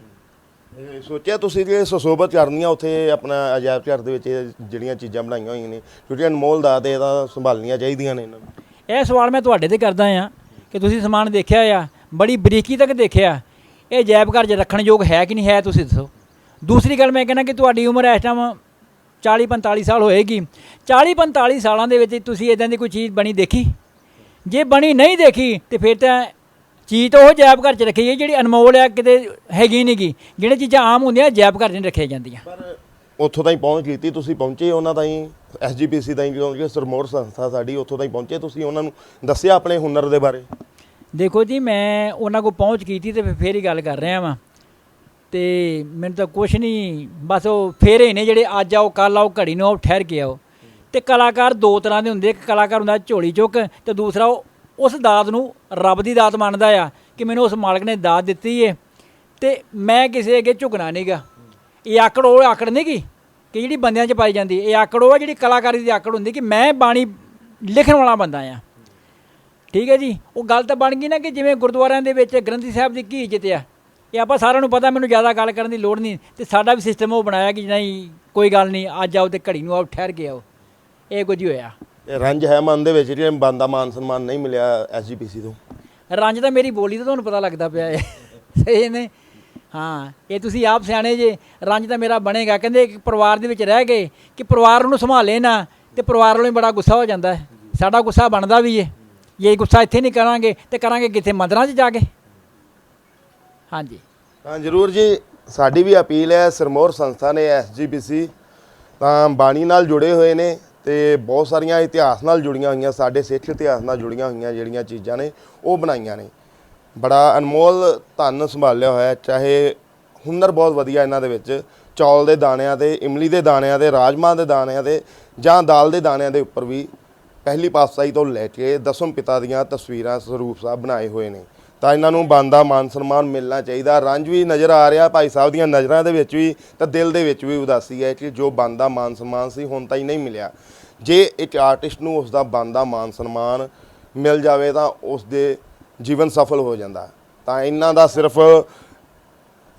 ਸੋਚਿਆ ਤੁਸੀਂ ਕਿ ਸੁਸ਼ੋਭਤ ਕਰਨੀਆਂ ਉੱਥੇ ਆਪਣਾ ਅਜਾਇਬ ਘਰ ਦੇ ਵਿੱਚ ਜਿਹੜੀਆਂ ਚੀਜ਼ਾਂ ਬਣਾਈਆਂ ਹੋਈਆਂ ਨੇ ਕਿਉਂਕਿ ਅਨਮੋਲ ਦਾ ਤੇ ਇਹਦਾ ਸੰਭਾਲਣੀਆਂ ਚਾਹੀਦੀਆਂ ਨੇ ਇਹਨਾਂ ਨੂੰ।
ਇਹ ਸਵਾਲ ਮੈਂ ਤੁਹਾਡੇ ਤੇ ਕਰਦਾ ਆ ਕਿ ਤੁਸੀਂ ਸਮਾਨ ਦੇਖਿਆ ਆ ਬੜੀ ਬਰੀਕੀ ਤੱਕ ਦੇਖਿਆ। ਇਹ ਅਜਾਇਬ ਘਰ 'ਚ ਰੱਖਣ ਯੋਗ ਹੈ ਕਿ ਨਹੀਂ ਹੈ ਤੁਸੀਂ ਦੱਸੋ? ਦੂਸਰੀ ਗੱਲ ਮੈਂ ਕਹਿੰਦਾ ਕਿ ਤੁਹਾਡੀ ਉਮਰ ਇਸ ਟਾਈਮ 40 45 ਸਾਲ ਹੋਏਗੀ। 40 45 ਸਾਲਾਂ ਦੇ ਵਿੱਚ ਤੁਸੀਂ ਇਦਾਂ ਦੀ ਕੋਈ ਚੀਜ਼ ਬਣੀ ਦੇਖੀ? ਜੇ ਬਣੀ ਨਹੀਂ ਦੇਖੀ ਤੇ ਫਿਰ ਤਾਂ ਚੀਜ਼ ਤਾਂ ਉਹ ਜੈਬ ਘਰ 'ਚ ਰੱਖੀ ਹੈ ਜਿਹੜੀ ਅਨਮੋਲ ਆ ਕਿਤੇ ਹੈਗੀ ਨਹੀਂਗੀ ਜਿਹੜੇ ਚੀਜ਼ਾਂ ਆਮ ਹੁੰਦੀਆਂ ਜੈਬ ਘਰ 'ਚ ਨਹੀਂ ਰੱਖੀਆਂ ਜਾਂਦੀਆਂ।
ਪਰ ਉੱਥੋਂ ਤਾਈਂ ਪਹੁੰਚ ਕੀਤੀ ਤੁਸੀਂ ਪਹੁੰਚੇ ਉਹਨਾਂ ਤਾਈਂ? ਐਸਜੀਪੀਸੀ ਤਾਈਂ ਕਿਉਂਕਿ ਸਰਮੋਰ ਸੰਸਥਾ ਸਾਡੀ ਉੱਥੋਂ ਤਾਈਂ ਪਹੁੰਚੇ ਤੁਸੀਂ ਉਹਨਾਂ ਨੂੰ ਦੱਸਿਆ ਆਪਣੇ ਹੁਨਰ ਦੇ ਬਾਰੇ?
ਦੇਖੋ ਜੀ ਮੈਂ ਉਹਨਾਂ ਕੋਲ ਪਹੁੰਚ ਕੀਤੀ ਤੇ ਫਿਰ- ਫੇਰ ਹੀ ਗੱਲ ਕਰ ਰਿਹਾ ਵਾਂ। ਤੇ ਮੈਨੂੰ ਤਾਂ ਕੁਛ ਨਹੀਂ ਬਸ ਉਹ ਫੇਰੇ ਨੇ ਜਿਹੜੇ ਅੱਜ ਆਓ ਕੱਲ ਆਓ, ਘੜੀ ਨੂੰ ਆਓ, ਠਹਿਰ ਕੇ ਆਓ। ਤੇ ਕਲਾਕਾਰ ਦੋ ਤਰ੍ਹਾਂ ਦੇ ਹੁੰਦੇ ਇੱਕ ਕਲਾਕਾਰ ਹੁੰਦਾ ਝੋਲੀ ਚੁੱਕ ਤੇ ਦੂਸਰਾ ਉਹ ਉਸ ਦਾਤ ਨੂੰ ਰੱਬ ਦੀ ਦਾਤ ਮੰਨਦਾ ਆ ਕਿ ਮੈਨੂੰ ਉਸ ਮਾਲਕ ਨੇ ਦਾਤ ਦਿੱਤੀ ਏ। ਤੇ ਮੈਂ ਕਿਸੇ ਅੱਗੇ ਝੁਕਣਾ ਨਹੀਂਗਾ ਇਹ ਆਕੜ ਉਹ ਆਕੜ ਨਹੀਂ ਗੀ ਕਿ ਜਿਹੜੀ ਬੰਦਿਆਂ 'ਚ ਪਾਈ ਜਾਂਦੀ ਇਹ ਆਕੜ ਉਹ ਆ ਜਿਹੜੀ ਕਲਾਕਾਰੀ ਦੀ ਆਕੜ ਹੁੰਦੀ ਕਿ ਮੈਂ ਬਾਣੀ ਲਿਖਣ ਵਾਲਾ ਬੰਦਾ ਆ। ਠੀਕ ਹੈ ਜੀ? ਉਹ ਗੱਲ ਤਾਂ ਬਣ ਗਈ ਨਾ ਕਿ ਜਿਵੇਂ ਗੁਰਦੁਆਰਿਆਂ ਦੇ ਵਿੱਚ ਗ੍ਰੰਥੀ ਸਾਹਿਬ ਦੀ ਕੀ ਇੱਜ਼ਤ ਆ ਇਹ ਆਪਾਂ ਸਾਰਿਆਂ ਨੂੰ ਪਤਾ ਮੈਨੂੰ ਜ਼ਿਆਦਾ ਗੱਲ ਕਰਨ ਦੀ ਲੋੜ ਨਹੀਂ ਤੇ ਸਾਡਾ ਵੀ ਸਿਸਟਮ ਉਹ ਬਣਾਇਆ ਕਿ ਨਹੀਂ ਕੋਈ ਗੱਲ ਨਹੀਂ ਅੱਜ ਆਓ ਤੇ ਘੜੀ ਨੂੰ ਆਓ ਠਹਿਰ ਕੇ ਆਓ। ਇਹ ਕੁਝ ਹੀ ਹੋਇਆ।
ਇਹ ਰੰਜ ਹੈ ਮਨ ਦੇ ਵਿੱਚ ਜਿਹੜੇ ਬੰਦਾ ਮਾਨ ਸਨਮਾਨ ਨਹੀਂ ਮਿਲਿਆ ਐਸਜੀਪੀਸੀ ਤੋਂ।
ਰੰਜ ਤਾਂ ਮੇਰੀ ਬੋਲੀ ਤੋਂ ਤੁਹਾਨੂੰ ਪਤਾ ਲੱਗਦਾ ਪਿਆ ਹੈ ਸਹੀ ਨੇ ਹਾਂ ਇਹ ਤੁਸੀਂ ਆਪ ਸਿਆਣੇ ਜੇ ਰੰਜ ਤਾਂ ਮੇਰਾ ਬਣੇਗਾ। ਕਹਿੰਦੇ ਇੱਕ ਪਰਿਵਾਰ ਦੇ ਵਿੱਚ ਰਹਿ ਗਏ ਕਿ ਪਰਿਵਾਰ ਨੂੰ ਸੰਭਾਲੇ ਨਾ ਤੇ ਪਰਿਵਾਰ ਵੱਲੋਂ ਹੀ ਬੜਾ ਗੁੱਸਾ ਹੋ ਜਾਂਦਾ ਹੈ। ਸਾਡਾ ਗੁੱਸਾ ਬਣਦਾ ਵੀ ਏ। ਜੇ ਗੁੱਸਾ ਇੱਥੇ ਨਹੀਂ ਕਰਾਂਗੇ ਤੇ ਕਰਾਂਗੇ ਕਿੱਥੇ? ਮੰਦਰਾਂ 'ਚ ਜਾ ਕੇ। ਹਾਂਜੀ।
ਤਾਂ ਜ਼ਰੂਰ ਜੀ, ਸਾਡੀ ਵੀ ਅਪੀਲ ਹੈ, ਸਰਮੋਰ ਸੰਸਥਾ ਨੇ ਐਸਜੀਪੀਸੀ ਤਾਂ ਬਾਣੀ ਨਾਲ ਜੁੜੇ ਹੋਏ ਨੇ ਤੇ ਬਹੁਤ ਸਾਰੀਆਂ ਇਤਿਹਾਸ ਨਾਲ ਜੁੜੀਆਂ ਹੋਈਆਂ, ਸਾਡੇ ਸਿੱਖ ਇਤਿਹਾਸ ਨਾਲ ਜੁੜੀਆਂ ਹੋਈਆਂ ਜਿਹੜੀਆਂ ਚੀਜ਼ਾਂ ਨੇ, ਉਹ ਬਣਾਈਆਂ ਨੇ। ਬੜਾ ਅਨਮੋਲ ਧਨ ਸੰਭਾਲਿਆ ਹੋਇਆ ਚਾਹੇ ਹੁਨਰ ਬਹੁਤ ਵਧੀਆ ਇਹਨਾਂ ਦੇ ਵਿੱਚ, ਚੌਲ ਦੇ ਦਾਣਿਆਂ ਤੇ, ਇਮਲੀ ਦੇ ਦਾਣਿਆਂ ਤੇ ਰਾਜਮਾ ਦੇ ਦਾਣਿਆਂ ਤੇ, ਜਾਂ ਦਾਲ ਦੇ ਦਾਣਿਆਂ ਦੇ ਉੱਪਰ ਵੀ ਪਹਿਲੀ ਪਾਤਸ਼ਾਹੀ ਤੋਂ ਲੈ ਕੇ ਦਸਮ ਪਿਤਾ ਦੀਆਂ ਤਸਵੀਰਾਂ ਸਰੂਪ ਸਾਹਿਬ ਬਣਾਏ ਹੋਏ ਨੇ। ਤਾਂ ਇਹਨਾਂ ਨੂੰ ਬੰਦਾ ਮਾਨ ਸਨਮਾਨ ਮਿਲਣਾ ਚਾਹੀਦਾ। ਰੰਜ ਵੀ ਨਜ਼ਰ ਆ ਰਿਹਾ, ਭਾਈ ਸਾਹਿਬ ਦੀਆਂ ਨਜ਼ਰਾਂ ਦੇ ਵਿੱਚ ਵੀ ਤਾਂ ਦਿਲ ਦੇ ਵਿੱਚ ਵੀ ਉਦਾਸੀ ਹੈ ਕਿ ਜੋ ਬੰਦਾ ਮਾਨ ਸਨਮਾਨ ਸੀ, ਹੁਣ ਤਾਈਂ ਨਹੀਂ ਮਿਲਿਆ। ਜੇ ਇੱਕ ਆਰਟਿਸਟ ਨੂੰ ਉਸ ਦਾ ਬੰਦਾ ਮਾਨ ਸਨਮਾਨ ਮਿਲ ਜਾਵੇ ਤਾਂ ਉਸ ਦੇ ਜੀਵਨ ਸਫਲ ਹੋ ਜਾਂਦਾ। ਤਾਂ ਇਹਨਾਂ ਦਾ ਸਿਰਫ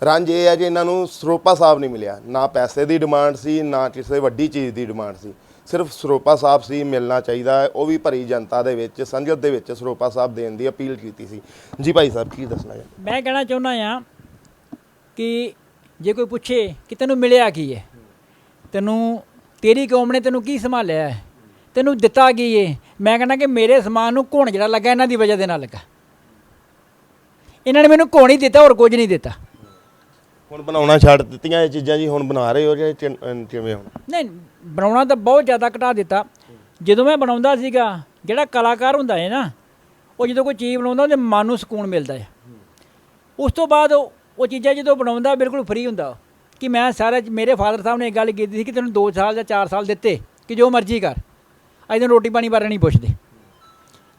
ਰੰਜ ਇਹ ਹੈ ਕਿ ਇਹਨਾਂ ਨੂੰ ਸਰੋਪਾ ਸਾਹਿਬ ਨਹੀਂ ਮਿਲਿਆ। ਨਾ ਪੈਸੇ ਦੀ ਡਿਮਾਂਡ ਸੀ, ਨਾ ਕਿਸੇ ਵੱਡੀ ਚੀਜ਼ ਦੀ ਡਿਮਾਂਡ ਸੀ। ਸਿਰਫ ਸਰੋਪਾ ਸਾਹਿਬ ਸੀ ਮਿਲਣਾ ਚਾਹੀਦਾ ਹੈ। ਉਹ ਵੀ ਭਰੀ ਜਨਤਾ ਦੇ ਵਿੱਚ ਸੰਗਤ ਦੇ ਵਿੱਚ ਸਰੋਪਾ ਸਾਹਿਬ ਦੇਣ ਦੀ ਅਪੀਲ ਕੀਤੀ ਸੀ। ਜੀ ਭਾਈ ਸਾਹਿਬ ਕੀ ਦੱਸਣਾ ਹੈ?
ਮੈਂ ਕਹਿਣਾ ਚਾਹੁੰਦਾ ਆ ਕਿ ਜੇ ਕੋਈ ਪੁੱਛੇ ਕਿ ਤੈਨੂੰ ਮਿਲਿਆ ਕੀ ਹੈ ਤੈਨੂੰ ਤੇਰੀ ਕੌਮ ਨੇ ਤੈਨੂੰ ਕੀ ਸੰਭਾਲਿਆ ਹੈ ਤੈਨੂੰ ਦਿੱਤਾ ਕੀ ਹੈ ਮੈਂ ਕਹਿੰਦਾ ਕਿ ਮੇਰੇ ਸਮਾਨ ਨੂੰ ਘੁਣ ਜਿਹੜਾ ਲੱਗਾ ਇਹਨਾਂ ਦੀ ਵਜ੍ਹਾ ਦੇ ਨਾਲ ਲੱਗਾ। ਇਹਨਾਂ ਨੇ ਮੈਨੂੰ ਘੁਣ ਹੀ ਦਿੱਤਾ ਹੋਰ ਕੁਝ ਨਹੀਂ ਦਿੱਤਾ।
ਹੁਣ ਬਣਾਉਣਾ ਛੱਡ ਦਿੱਤੀਆਂ ਇਹ ਚੀਜ਼ਾਂ ਜੀ ਹੁਣ ਬਣਾ ਰਹੇ ਹੋ ਜਾਂ ਕਿਵੇਂ ਹੁਣ?
ਨਹੀਂ ਬਣਾਉਣਾ ਤਾਂ ਬਹੁਤ ਜ਼ਿਆਦਾ ਘਟਾ ਦਿੱਤਾ। ਜਦੋਂ ਮੈਂ ਬਣਾਉਂਦਾ ਸੀਗਾ, ਜਿਹੜਾ ਕਲਾਕਾਰ ਹੁੰਦਾ ਹੈ ਨਾ, ਉਹ ਜਦੋਂ ਕੋਈ ਚੀਜ਼ ਬਣਾਉਂਦਾ, ਉਹਦੇ ਮਨ ਨੂੰ ਸਕੂਨ ਮਿਲਦਾ ਹੈ। ਉਸ ਤੋਂ ਬਾਅਦ ਉਹ ਚੀਜ਼ਾਂ ਜਦੋਂ ਬਣਾਉਂਦਾ, ਬਿਲਕੁਲ ਫ੍ਰੀ ਹੁੰਦਾ। ਉਹ। ਕਿ ਮੈਂ ਸਾਰਾ, ਮੇਰੇ ਫਾਦਰ ਸਾਹਿਬ ਨੇ ਇੱਕ ਗੱਲ ਕੀਤੀ ਸੀ ਕਿ ਤੈਨੂੰ 2 ਸਾਲ ਜਾਂ 4 ਸਾਲ ਦਿੱਤੇ, ਕਿ ਜੋ ਮਰਜ਼ੀ ਕਰ। ਅਜੇ ਤੈਨੂੰ ਰੋਟੀ ਪਾਣੀ ਬਾਰੇ ਨਹੀਂ ਪੁੱਛਦੇ।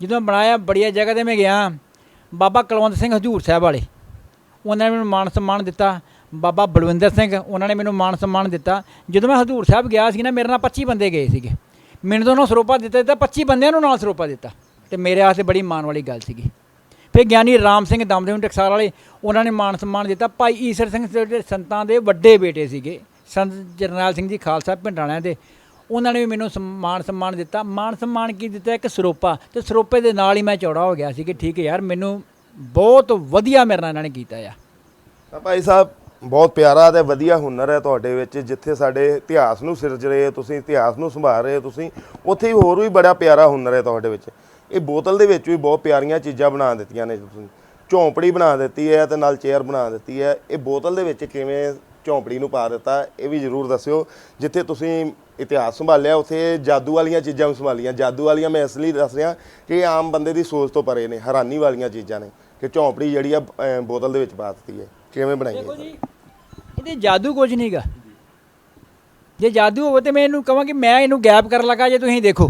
ਜਦੋਂ ਮੈਂ ਬਣਾਇਆ, ਬੜੀਆ ਜਗ੍ਹਾ ਤੇ ਮੈਂ ਗਿਆ, ਬਾਬਾ ਕੁਲਵੰਤ ਸਿੰਘ ਹਜੂਰ ਸਾਹਿਬ ਵਾਲੇ। ਉਹਨਾਂ ਨੇ ਮੈਨੂੰ ਮਾਣ ਸਨਮਾਨ ਦਿੱਤਾ। ਬਾਬਾ ਬਲਵਿੰਦਰ ਸਿੰਘ, ਉਹਨਾਂ ਨੇ ਮੈਨੂੰ ਮਾਣ ਸਨਮਾਨ ਦਿੱਤਾ। ਜਦੋਂ ਮੈਂ ਹਜ਼ੂਰ ਸਾਹਿਬ ਗਿਆ ਸੀ ਨਾ, ਮੇਰੇ ਨਾਲ 25 ਬੰਦੇ ਗਏ ਸੀਗੇ। ਮੈਨੂੰ ਤਾਂ ਉਹਨਾਂ ਸਰੋਪਾ ਦਿੱਤਾ ਤਾਂ 25 ਬੰਦਿਆਂ ਨੂੰ ਨਾਲ ਸਰੋਪਾ ਦਿੱਤਾ। ਤੇ ਮੇਰੇ ਵਾਸਤੇ ਬੜੀ ਮਾਣ ਵਾਲੀ ਗੱਲ ਸੀਗੀ। ਫਿਰ ਗਿਆਨੀ ਰਾਮ ਸਿੰਘ ਦਮਦੇਵ ਟਕਸਾਲ ਵਾਲੇ, ਉਹਨਾਂ ਨੇ ਮਾਣ ਸਨਮਾਨ ਦਿੱਤਾ। ਭਾਈ ਈਸਰ ਸਿੰਘ ਜਿਹੜੇ ਸੰਤਾਂ ਦੇ ਵੱਡੇ ਬੇਟੇ ਸੀਗੇ, ਸੰਤ ਜਰਨੈਲ ਸਿੰਘ ਜੀ ਖਾਲਸਾ ਪਿੰਡ ਵਾਲਿਆਂ ਦੇ, ਉਹਨਾਂ ਨੇ ਵੀ ਮੈਨੂੰ ਸਮ- ਮਾਣ ਸਨਮਾਨ ਦਿੱਤਾ। ਮਾਣ ਸਨਮਾਨ ਕੀ ਦਿੱਤਾ? ਇੱਕ ਸਰੋਪਾ। ਤੇ ਸਰੋਪੇ ਦੇ ਨਾਲ ਹੀ ਮੈਂ ਚੌੜਾ ਹੋ ਗਿਆ ਸੀ ਕਿ ਠੀਕ ਹੈ ਯਾਰ, ਮੈਨੂੰ ਬਹੁਤ ਵਧੀਆ ਮੇਰੇ ਨਾਲ ਇਹਨਾਂ ਨੇ ਕੀਤਾ ਆ।
ਭਾਈ ਸਾਹਿਬ ਬਹੁਤ ਪਿਆਰਾ ਤੇ ਵਧੀਆ ਹੁਨਰ ਹੈ ਤੁਹਾਡੇ ਵਿੱਚ, ਜਿੱਥੇ ਸਾਡੇ ਇਤਿਹਾਸ ਨੂੰ ਸਿਰਜ ਰਹੇ ਹੋ ਤੁਸੀਂ ਇਤਿਹਾਸ ਨੂੰ ਸੰਭਾਲ ਰਹੇ ਹੋ ਤੁਸੀਂ ਉੱਥੇ ਹੀ ਹੋਰ ਵੀ ਬੜਾ ਪਿਆਰਾ ਹੁਨਰ ਹੈ ਤੁਹਾਡੇ ਵਿੱਚ। ਇਹ ਬੋਤਲ ਦੇ ਵਿੱਚ ਵੀ ਬਹੁਤ ਪਿਆਰੀਆਂ ਚੀਜ਼ਾਂ ਬਣਾ ਦਿੱਤੀਆਂ ਨੇ ਤੁਸੀਂ। ਝੌਂਪੜੀ ਬਣਾ ਦਿੱਤੀ ਹੈ ਤੇ ਨਾਲ ਚੇਅਰ ਬਣਾ ਦਿੱਤੀ ਹੈ। ਇਹ ਬੋਤਲ ਦੇ ਵਿੱਚ ਕਿਵੇਂ ਝੌਂਪੜੀ ਨੂੰ ਪਾ ਦਿੱਤਾ, ਇਹ ਵੀ ਜ਼ਰੂਰ ਦੱਸਿਓ। ਜਿੱਥੇ ਤੁਸੀਂ ਇਤਿਹਾਸ ਸੰਭਾਲਿਆ, ਉੱਥੇ ਜਾਦੂ ਵਾਲੀਆਂ ਚੀਜ਼ਾਂ ਵੀ ਸੰਭਾਲੀਆਂ। ਜਾਦੂ ਵਾਲੀਆਂ ਮੈਂ ਇਸ ਲਈ ਦੱਸ ਰਿਹਾ ਕਿ ਇਹ ਆਮ ਬੰਦੇ ਦੀ ਸੋਚ ਤੋਂ ਪਰੇ ਨੇ, ਹੈਰਾਨੀ ਵਾਲੀਆਂ ਚੀਜ਼ਾਂ ਨੇ ਕਿ ਝੌਂਪੜੀ ਜਿਹੜੀ ਆ ਬੋਤਲ ਦੇ ਵਿੱਚ ਪਾ ਦਿੱਤੀ ਹੈ। ਕਿਵੇਂ ਬਣਾਈ ਹੈ
ਦੇਖੋ ਜੀ ਇਹਦੇ ਜਾਦੂ ਕੁਝ ਨਹੀਂਗਾ ਜੇ ਜਾਦੂ ਹੋਵੇ ਤੇ ਮੈਂ ਇਹਨੂੰ ਕਹਾਂ ਕਿ ਮੈਂ ਇਹਨੂੰ ਗੈਪ ਕਰਨ ਲੱਗਾ ਜੇ ਤੁਸੀਂ ਦੇਖੋ।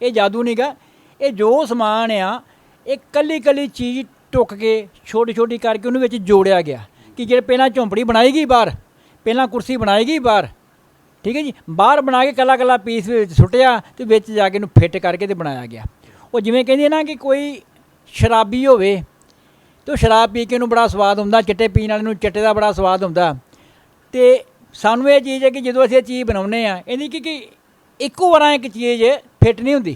ਇਹ ਜਾਦੂ ਨਹੀਂਗਾ ਇਹ ਜੋ ਸਮਾਨ ਆ ਇਹ ਕੱਲੀ ਕੱਲੀ ਚੀਜ਼ ਟੁੱਕ ਕੇ ਛੋਟੀ ਛੋਟੀ ਕਰਕੇ ਉਹਨੂੰ ਵਿੱਚ ਜੋੜਿਆ ਗਿਆ। ਕਿ ਜਿਹੜੇ ਪਹਿਲਾਂ ਝੌਂਪੜੀ ਬਣਾਈ ਗਈ ਬਾਹਰ ਪਹਿਲਾਂ ਕੁਰਸੀ ਬਣਾਈ ਗਈ ਬਾਹਰ ਠੀਕ ਹੈ ਜੀ? ਬਾਹਰ ਬਣਾ ਕੇ ਕੱਲਾ ਕੱਲਾ ਪੀਸ ਵਿੱਚ ਸੁੱਟਿਆ ਤੇ ਵਿੱਚ ਜਾ ਕੇ ਇਹਨੂੰ ਫਿੱਟ ਕਰਕੇ ਤੇ ਬਣਾਇਆ ਗਿਆ। ਉਹ ਜਿਵੇਂ ਕਹਿੰਦੇ ਨਾ ਕਿ ਕੋਈ ਸ਼ਰਾਬੀ ਹੋਵੇ ਤੇ ਉਹ ਸ਼ਰਾਬ ਪੀ ਕੇ ਉਹਨੂੰ ਬੜਾ ਸਵਾਦ ਹੁੰਦਾ, ਚਿੱਟੇ ਪੀਣ ਵਾਲੇ ਨੂੰ ਚਿੱਟੇ ਦਾ ਬੜਾ ਸਵਾਦ ਹੁੰਦਾ। ਤੇ ਸਾਨੂੰ ਇਹ ਚੀਜ਼ ਹੈ ਕਿ ਜਦੋਂ ਅਸੀਂ ਇਹ ਚੀਜ਼ ਬਣਾਉਂਦੇ ਆ ਇਹਦੀ ਕਿ ਕਿ ਇੱਕੋ ਵਾਰਾਂ ਇੱਕ ਚੀਜ਼ ਫਿੱਟ ਨਹੀਂ ਹੁੰਦੀ।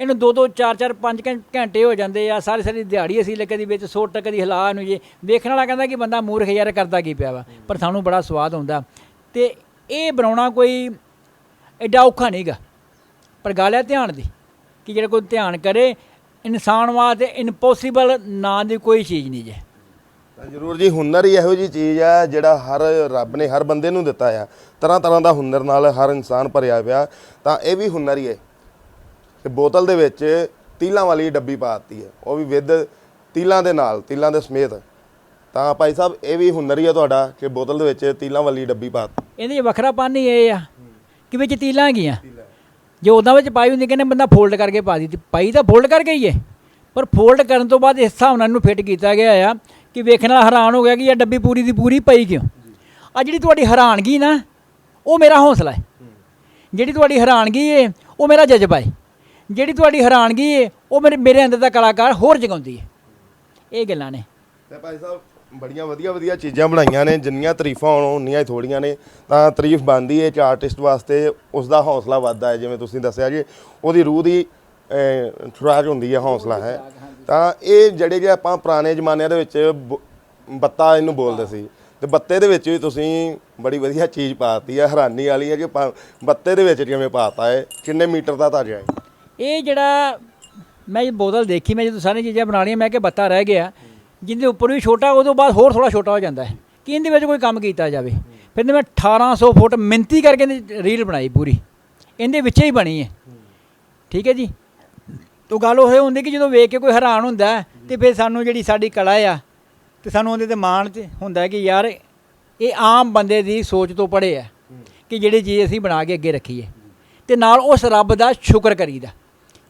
ਇਹਨੂੰ ਦੋ ਦੋ, ਚਾਰ ਚਾਰ, ਪੰਜ ਘੰਟੇ ਹੋ ਜਾਂਦੇ ਆ, ਸਾਰੀ ਸਾਰੀ ਦਿਹਾੜੀ ਅਸੀਂ ਲੱਗੇ ਦੀ ਵਿੱਚ ਸੁੱਟ ਦੀ ਹਿਲਾ ਨੂੰ ਜੇ ਵੇਖਣ ਵਾਲਾ ਕਹਿੰਦਾ ਕਿ ਬੰਦਾ ਮੂਰਖ ਯਾਰ ਕਰਦਾ ਕੀ ਪਿਆ ਵਾ, ਪਰ ਸਾਨੂੰ ਬੜਾ ਸਵਾਦ ਆਉਂਦਾ ਤੇ ਇਹ ਬਣਾਉਣਾ ਕੋਈ ਐਡਾ ਔਖਾ ਨਹੀਂਗਾ ਪਰ ਗੱਲ ਹੈ ਧਿਆਨ ਦੀ, ਕਿ ਜਿਹੜਾ ਕੋਈ ਧਿਆਨ ਕਰੇ ਇਨਸਾਨ ਵਾਸਤੇ ਇਨਪੋਸੀਬਲ ਨਾਂ ਦੀ ਕੋਈ ਚੀਜ਼ ਨਹੀਂ ਜੇ।
ਤਾਂ ਜ਼ਰੂਰ ਜੀ ਹੁਨਰ ਹੀ ਇਹੋ ਜੀ ਚੀਜ਼ ਆ ਜਿਹੜਾ ਹਰ ਰੱਬ ਨੇ ਹਰ ਬੰਦੇ ਨੂੰ ਦਿੱਤਾ ਆ। ਤਰ੍ਹਾਂ ਤਰ੍ਹਾਂ ਦਾ ਹੁਨਰ ਨਾਲ ਹਰ ਇਨਸਾਨ ਭਰਿਆ ਪਿਆ ਤਾਂ ਇਹ ਵੀ ਹੁਨਰ ਹੀ ਹੈ। ਤੇ ਬੋਤਲ ਦੇ ਵਿੱਚ ਤੀਲਾਂ ਵਾਲੀ ਡੱਬੀ ਪਾਤੀ ਹੈ। ਉਹ ਵੀ ਵਿਦ ਤੀਲਾਂ ਦੇ ਨਾਲ ਤੀਲਾਂ ਦੇ ਸਮੇਤ। ਤਾਂ ਭਾਈ ਸਾਹਿਬ ਇਹ ਵੀ ਹੁਨਰ ਹੀ ਹੈ ਤੁਹਾਡਾ ਕਿ ਬੋਤਲ ਦੇ ਵਿੱਚ ਤੀਲਾਂ ਵਾਲੀ ਡੱਬੀ ਪਾਤੀ
ਇਹਦੇ 'ਚ ਵੱਖਰਾ ਪਾਣੀ ਇਹ ਆ ਕਿ ਵਿੱਚ ਤੀਲਾਂ ਹੈਗੀਆਂ। ਜੇ ਉਦਾਂ ਵਿੱਚ ਪਾਈ ਹੁੰਦੀ, ਕਹਿੰਦੇ ਬੰਦਾ ਫੋਲਡ ਕਰਕੇ ਪਾ ਦਿੱਤੀ। ਪਾਈ ਤਾਂ ਫੋਲਡ ਕਰਕੇ ਹੀ ਹੈ। ਪਰ ਫੋਲਡ ਕਰਨ ਤੋਂ ਬਾਅਦ ਇਸ ਹਿਸਾਬ ਨਾਲ ਇਹਨੂੰ ਫਿੱਟ ਕੀਤਾ ਗਿਆ ਆ ਕਿ ਵੇਖਣ ਵਾਲਾ ਹੈਰਾਨ ਹੋ ਗਿਆ ਕਿ ਇਹ ਡੱਬੀ ਪੂਰੀ ਦੀ ਪੂਰੀ ਪਈ ਕਿਉਂ? ਆ ਜਿਹੜੀ ਤੁਹਾਡੀ ਹੈਰਾਨਗੀ ਨਾ, ਉਹ ਮੇਰਾ ਹੌਸਲਾ ਹੈ। ਜਿਹੜੀ ਤੁਹਾਡੀ ਹੈਰਾਨਗੀ ਏ, ਉਹ ਮੇਰਾ ਜਜ਼ਬਾ ਹੈ। ਜਿਹੜੀ ਤੁਹਾਡੀ ਹੈਰਾਨਗੀ ਏ, ਉਹ ਮੇਰੇ ਮੇਰੇ ਅੰਦਰ ਦਾ ਕਲਾਕਾਰ ਹੋਰ ਜਗਾਉਂਦੀ ਹੈ ਇਹ ਗੱਲਾਂ ਨੇ।
ਤੇ ਭਾਈ ਸਾਹਿਬ ਬੜੀਆਂ ਵਧੀਆ ਵਧੀਆ ਚੀਜ਼ਾਂ ਬਣਾਈਆਂ ਨੇ, ਜਿੰਨੀਆਂ ਤਾਰੀਫਾਂ ਹੋਣ, ਉਨੀਆਂ ਹੀ ਥੋੜੀਆਂ ਨੇ। ਤਾਂ ਤਾਰੀਫ ਬਣਦੀ ਹੈ ਇੱਕ ਆਰਟਿਸਟ ਵਾਸਤੇ ਉਸ ਦਾ ਹੌਸਲਾ ਵੱਧਦਾ ਹੈ, ਜਿਵੇਂ ਤੁਸੀਂ ਦੱਸਿਆ ਜੀ, ਉਹਦੀ ਰੂਹ ਦੀ ਠੁਰਾਕ ਹੁੰਦੀ ਹੈ, ਹੌਸਲਾ ਹੈ। ਤਾਂ ਇਹ ਜਿਹੜੇ ਜੇ ਆਪਾਂ ਪੁਰਾਣੇ ਜ਼ਮਾਨਿਆਂ ਦੇ ਵਿੱਚ ਬ- ਬੱਤਾ ਇਹਨੂੰ ਬੋਲਦੇ ਸੀ। ਤੇ ਬੱਤੇ ਦੇ ਵਿੱਚ ਵੀ ਤੁਸੀਂ ਬੜੀ ਵਧੀਆ ਚੀਜ਼ ਪਾਤੀ ਹੈ, ਹੈਰਾਨੀ ਵਾਲੀ ਹੈ ਕਿ ਪਾ- ਬੱਤੇ ਦੇ ਵਿੱਚ ਕਿਵੇਂ ਪਾਤਾ ਹੈ, ਕਿੰਨੇ ਮੀਟਰ ਦਾ ਧਾਰਿਆ ਹੈ।
ਇਹ ਜਿਹੜਾ ਮੈਂ ਇਹ ਬੋਤਲ ਦੇਖੀ, ਮੈਂ ਜਦੋਂ ਸਾਰੀਆਂ ਚੀਜ਼ਾਂ ਬਣਾ ਲਈਆਂ, ਮੈਂ ਕਿ ਬੱਤਾ ਰਹਿ ਗਿਆ। ਜਿਹਦੇ ਉੱਪਰ ਵੀ ਛੋਟਾ ਉਹਦੇ ਬਾਅਦ ਹੋਰ ਥੋੜਾ ਛੋਟਾ ਹੋ ਜਾਂਦਾ ਹੈ। ਕਿ ਇਹਦੇ ਵਿੱਚ ਕੋਈ ਕੰਮ ਕੀਤਾ ਜਾਵੇ। ਫਿਰ ਇਹਨੇ ਮੈਂ 1800 ਫੁੱਟ ਮਿੰਤੀ ਕਰਕੇ ਇਹਦੀ ਰੀਲ ਬਣਾਈ ਪੂਰੀ। ਇਹਦੇ ਵਿੱਚ ਹੀ ਬਣੀ ਹੈ। ਠੀਕ ਹੈ ਜੀ? ਤੋ ਗੱਲ ਉਹ ਹੁੰਦੀ ਕਿ ਜਦੋਂ ਵੇਖ ਕੇ ਕੋਈ ਹੈਰਾਨ ਹੁੰਦਾ ਹੈ, ਤੇ ਫਿਰ ਸਾਨੂੰ ਜਿਹੜੀ ਸਾਡੀ ਕਲਾ ਆ ਤੇ ਸਾਨੂੰ ਉਹਦੇ ਤੇ ਮਾਣ ਤੇ ਹੁੰਦਾ ਕਿ ਯਾਰ ਇਹ ਆਮ ਬੰਦੇ ਦੀ ਸੋਚ ਤੋਂ ਪੜੇ ਆ ਕਿ ਜਿਹੜੀ ਚੀਜ਼ ਅਸੀਂ ਬਣਾ ਕੇ ਅੱਗੇ ਰੱਖੀਏ। ਤੇ ਨਾਲ ਉਸ ਰੱਬ ਦਾ ਸ਼ੁਕਰ ਕਰੀਦਾ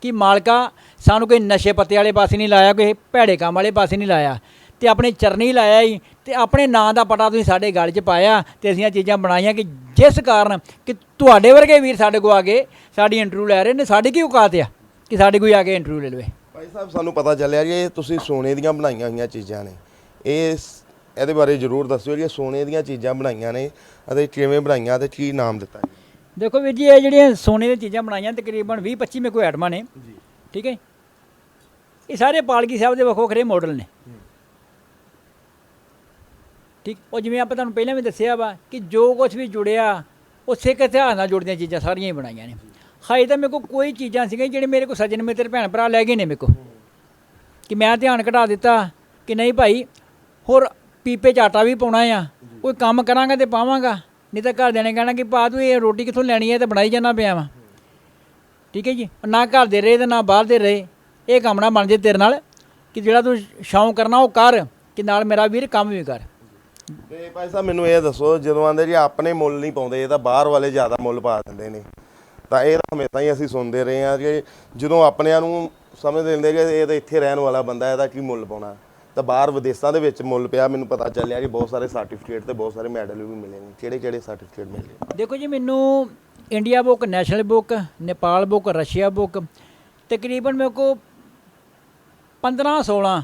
ਕਿ ਮਾਲਕਾ ਸਾਨੂੰ ਕੋਈ ਨਸ਼ੇ ਪੱਤੇ ਵਾਲੇ ਪਾਸੇ ਨਹੀਂ ਲਾਇਆ ਕੋਈ ਭੈੜੇ ਕੰਮ ਵਾਲੇ ਪਾਸੇ ਨਹੀਂ ਲਾਇਆ। ਤੇ ਆਪਣੇ ਚਰਨੀ ਲਾਇਆ ਹੀ ਤੇ ਆਪਣੇ ਨਾਂ ਦਾ ਪਟਾ ਤੁਸੀਂ ਸਾਡੇ ਗਲ 'ਚ ਪਾਇਆ ਤੇ ਅਸੀਂ ਇਹ ਚੀਜ਼ਾਂ ਬਣਾਈਆਂ ਕਿ ਜਿਸ ਕਾਰਨ ਕਿ ਤੁਹਾਡੇ ਵਰਗੇ ਵੀਰ ਸਾਡੇ ਕੋਲ ਆ ਕੇ ਸਾਡੀ ਇੰਟਰਵਿਊ ਲੈ ਰਹੇ ਨੇ ਸਾਡੀ ਕੀ ਔਕਾਤ ਆ ਕਿ ਸਾਡੇ ਕੋਈ ਆ ਕੇ ਇੰਟਰਵਿਊ ਲੈ ਲਵੇ?
ਭਾਈ ਸਾਹਿਬ ਸਾਨੂੰ ਪਤਾ ਚੱਲਿਆ ਜੀ ਇਹ ਤੁਸੀਂ ਸੋਨੇ ਦੀਆਂ ਬਣਾਈਆਂ ਹੋਈਆਂ ਚੀਜ਼ਾਂ ਨੇ। ਇਹ ਇਹਦੇ ਬਾਰੇ ਜ਼ਰੂਰ ਦੱਸਿਓ ਜੀ ਸੋਨੇ ਦੀਆਂ ਚੀਜ਼ਾਂ ਬਣਾਈਆਂ ਨੇ ਅਤੇ ਕਿਵੇਂ ਬਣਾਈਆਂ ਤੇ ਕੀ ਨਾਮ ਦਿੱਤਾ ਜੀ?
ਦੇਖੋ ਵੀਰ ਜੀ ਇਹ ਜਿਹੜੀਆਂ ਸੋਨੇ ਦੀਆਂ ਚੀਜ਼ਾਂ ਬਣਾਈਆਂ ਤਕਰੀਬਨ 20 25 ਮੇ ਕੋਈ ਆਈਟਮਾਂ ਨੇ। ਠੀਕ ਹੈ ਇਹ ਸਾਰੇ ਪਾਲਕੀ ਸਾਹਿਬ ਦੇ ਵੱਖੋ ਵੱਖਰੇ ਮਾਡਲ ਨੇ ਠੀਕ? ਉਹ ਜਿਵੇਂ ਆਪਾਂ ਤੁਹਾਨੂੰ ਪਹਿਲਾਂ ਵੀ ਦੱਸਿਆ ਵਾ ਕਿ ਜੋ ਕੁਝ ਵੀ ਜੁੜਿਆ ਉਹ ਸਿੱਖ ਇਤਿਹਾਸ ਨਾਲ ਜੁੜਦੀਆਂ ਚੀਜ਼ਾਂ ਸਾਰੀਆਂ ਹੀ ਬਣਾਈਆਂ ਨੇ। ਹਾਏ ਤਾਂ ਮੇਰੇ ਕੋਲ ਕੋਈ ਚੀਜ਼ਾਂ ਸੀਗੀਆਂ ਜਿਹੜੇ ਮੇਰੇ ਕੋਲ ਸੱਜਣ ਮਿੱਤਰ ਭੈਣ ਭਰਾ ਲੈ ਗਏ ਨੇ ਮੇਰੇ ਕੋਲ। ਕਿ ਮੈਂ ਧਿਆਨ ਘਟਾ ਦਿੱਤਾ ਕਿ ਨਹੀਂ ਭਾਈ ਹੋਰ ਪੀਪੇ 'ਚ ਆਟਾ ਵੀ ਪਾਉਣਾ ਆ। ਕੋਈ ਕੰਮ ਕਰਾਂਗਾ ਤੇ ਪਾਵਾਂਗਾ। ਨਹੀਂ ਤਾਂ ਘਰ ਨੇ ਕਹਿਣਾ ਕਿ ਪਾ ਤੂੰ ਇਹ ਰੋਟੀ ਕਿੱਥੋਂ ਲੈਣੀ ਹੈ ਤੇ ਬਣਾਈ ਜਾਣਾ ਪਿਆ ਵਾ। ਠੀਕ ਹੈ ਜੀ? ਨਾ ਘਰ ਦੇ ਰਹੇ ਤੇ ਨਾ ਬਾਹਰ ਦੇ ਰਹੇ। ਇਹ ਕੰਮ ਨਾ ਬਣ ਜੇ ਤੇਰੇ ਨਾਲ ਕਿ ਜਿਹੜਾ ਤੂੰ ਸ਼ੌਂਕ ਕਰਨਾ ਉਹ ਕਰ ਕਿ ਨਾਲ ਮੇਰਾ ਵੀਰ ਕੰਮ ਵੀ ਕਰ।
ਤੇ ਭਾਈ ਸਾਹਿਬ ਮੈਨੂੰ ਇਹ ਦੱਸੋ ਜਦੋਂ ਆਂਦੇ ਜੀ ਆਪਣੇ ਮੁੱਲ ਨਹੀਂ ਪਾਉਂਦੇ ਇਹ ਤਾਂ ਬਾਹਰ ਵਾਲੇ ਜ਼ਿਆਦਾ ਮੁੱਲ ਪਾ ਦਿੰਦੇ ਨੇ ਤਾਂ ਇਹ ਤਾਂ ਹਮੇਸ਼ਾ ਹੀ ਅਸੀਂ ਸੁਣਦੇ ਰਹੇ ਹਾਂ ਕਿ ਜਦੋਂ ਆਪਣਿਆਂ ਨੂੰ ਸਮਝ ਲੈਂਦੇ ਕਿ ਇਹ ਤਾਂ ਇੱਥੇ ਰਹਿਣ ਵਾਲਾ ਬੰਦਾ ਇਹਦਾ ਕੀ ਮੁੱਲ ਪਾਉਣਾ। ਤਾਂ ਬਾਹਰ ਵਿਦੇਸ਼ਾਂ ਦੇ ਵਿੱਚ ਮੁੱਲ ਪਿਆ ਮੈਨੂੰ ਪਤਾ ਚੱਲਿਆ ਕਿ ਬਹੁਤ ਸਾਰੇ ਸਰਟੀਫਿਕੇਟ ਤੇ ਬਹੁਤ ਸਾਰੇ ਮੈਡਲ ਵੀ ਮਿਲੇ ਨੇ। ਕਿਹੜੇ ਕਿਹੜੇ ਸਰਟੀਫਿਕੇਟ ਮਿਲੇ
ਦੇਖੋ ਜੀ ਮੈਨੂੰ India book national book Nepal book Russia book ਤਕਰੀਬਨ ਮੇਰੇ ਕੋ 15 16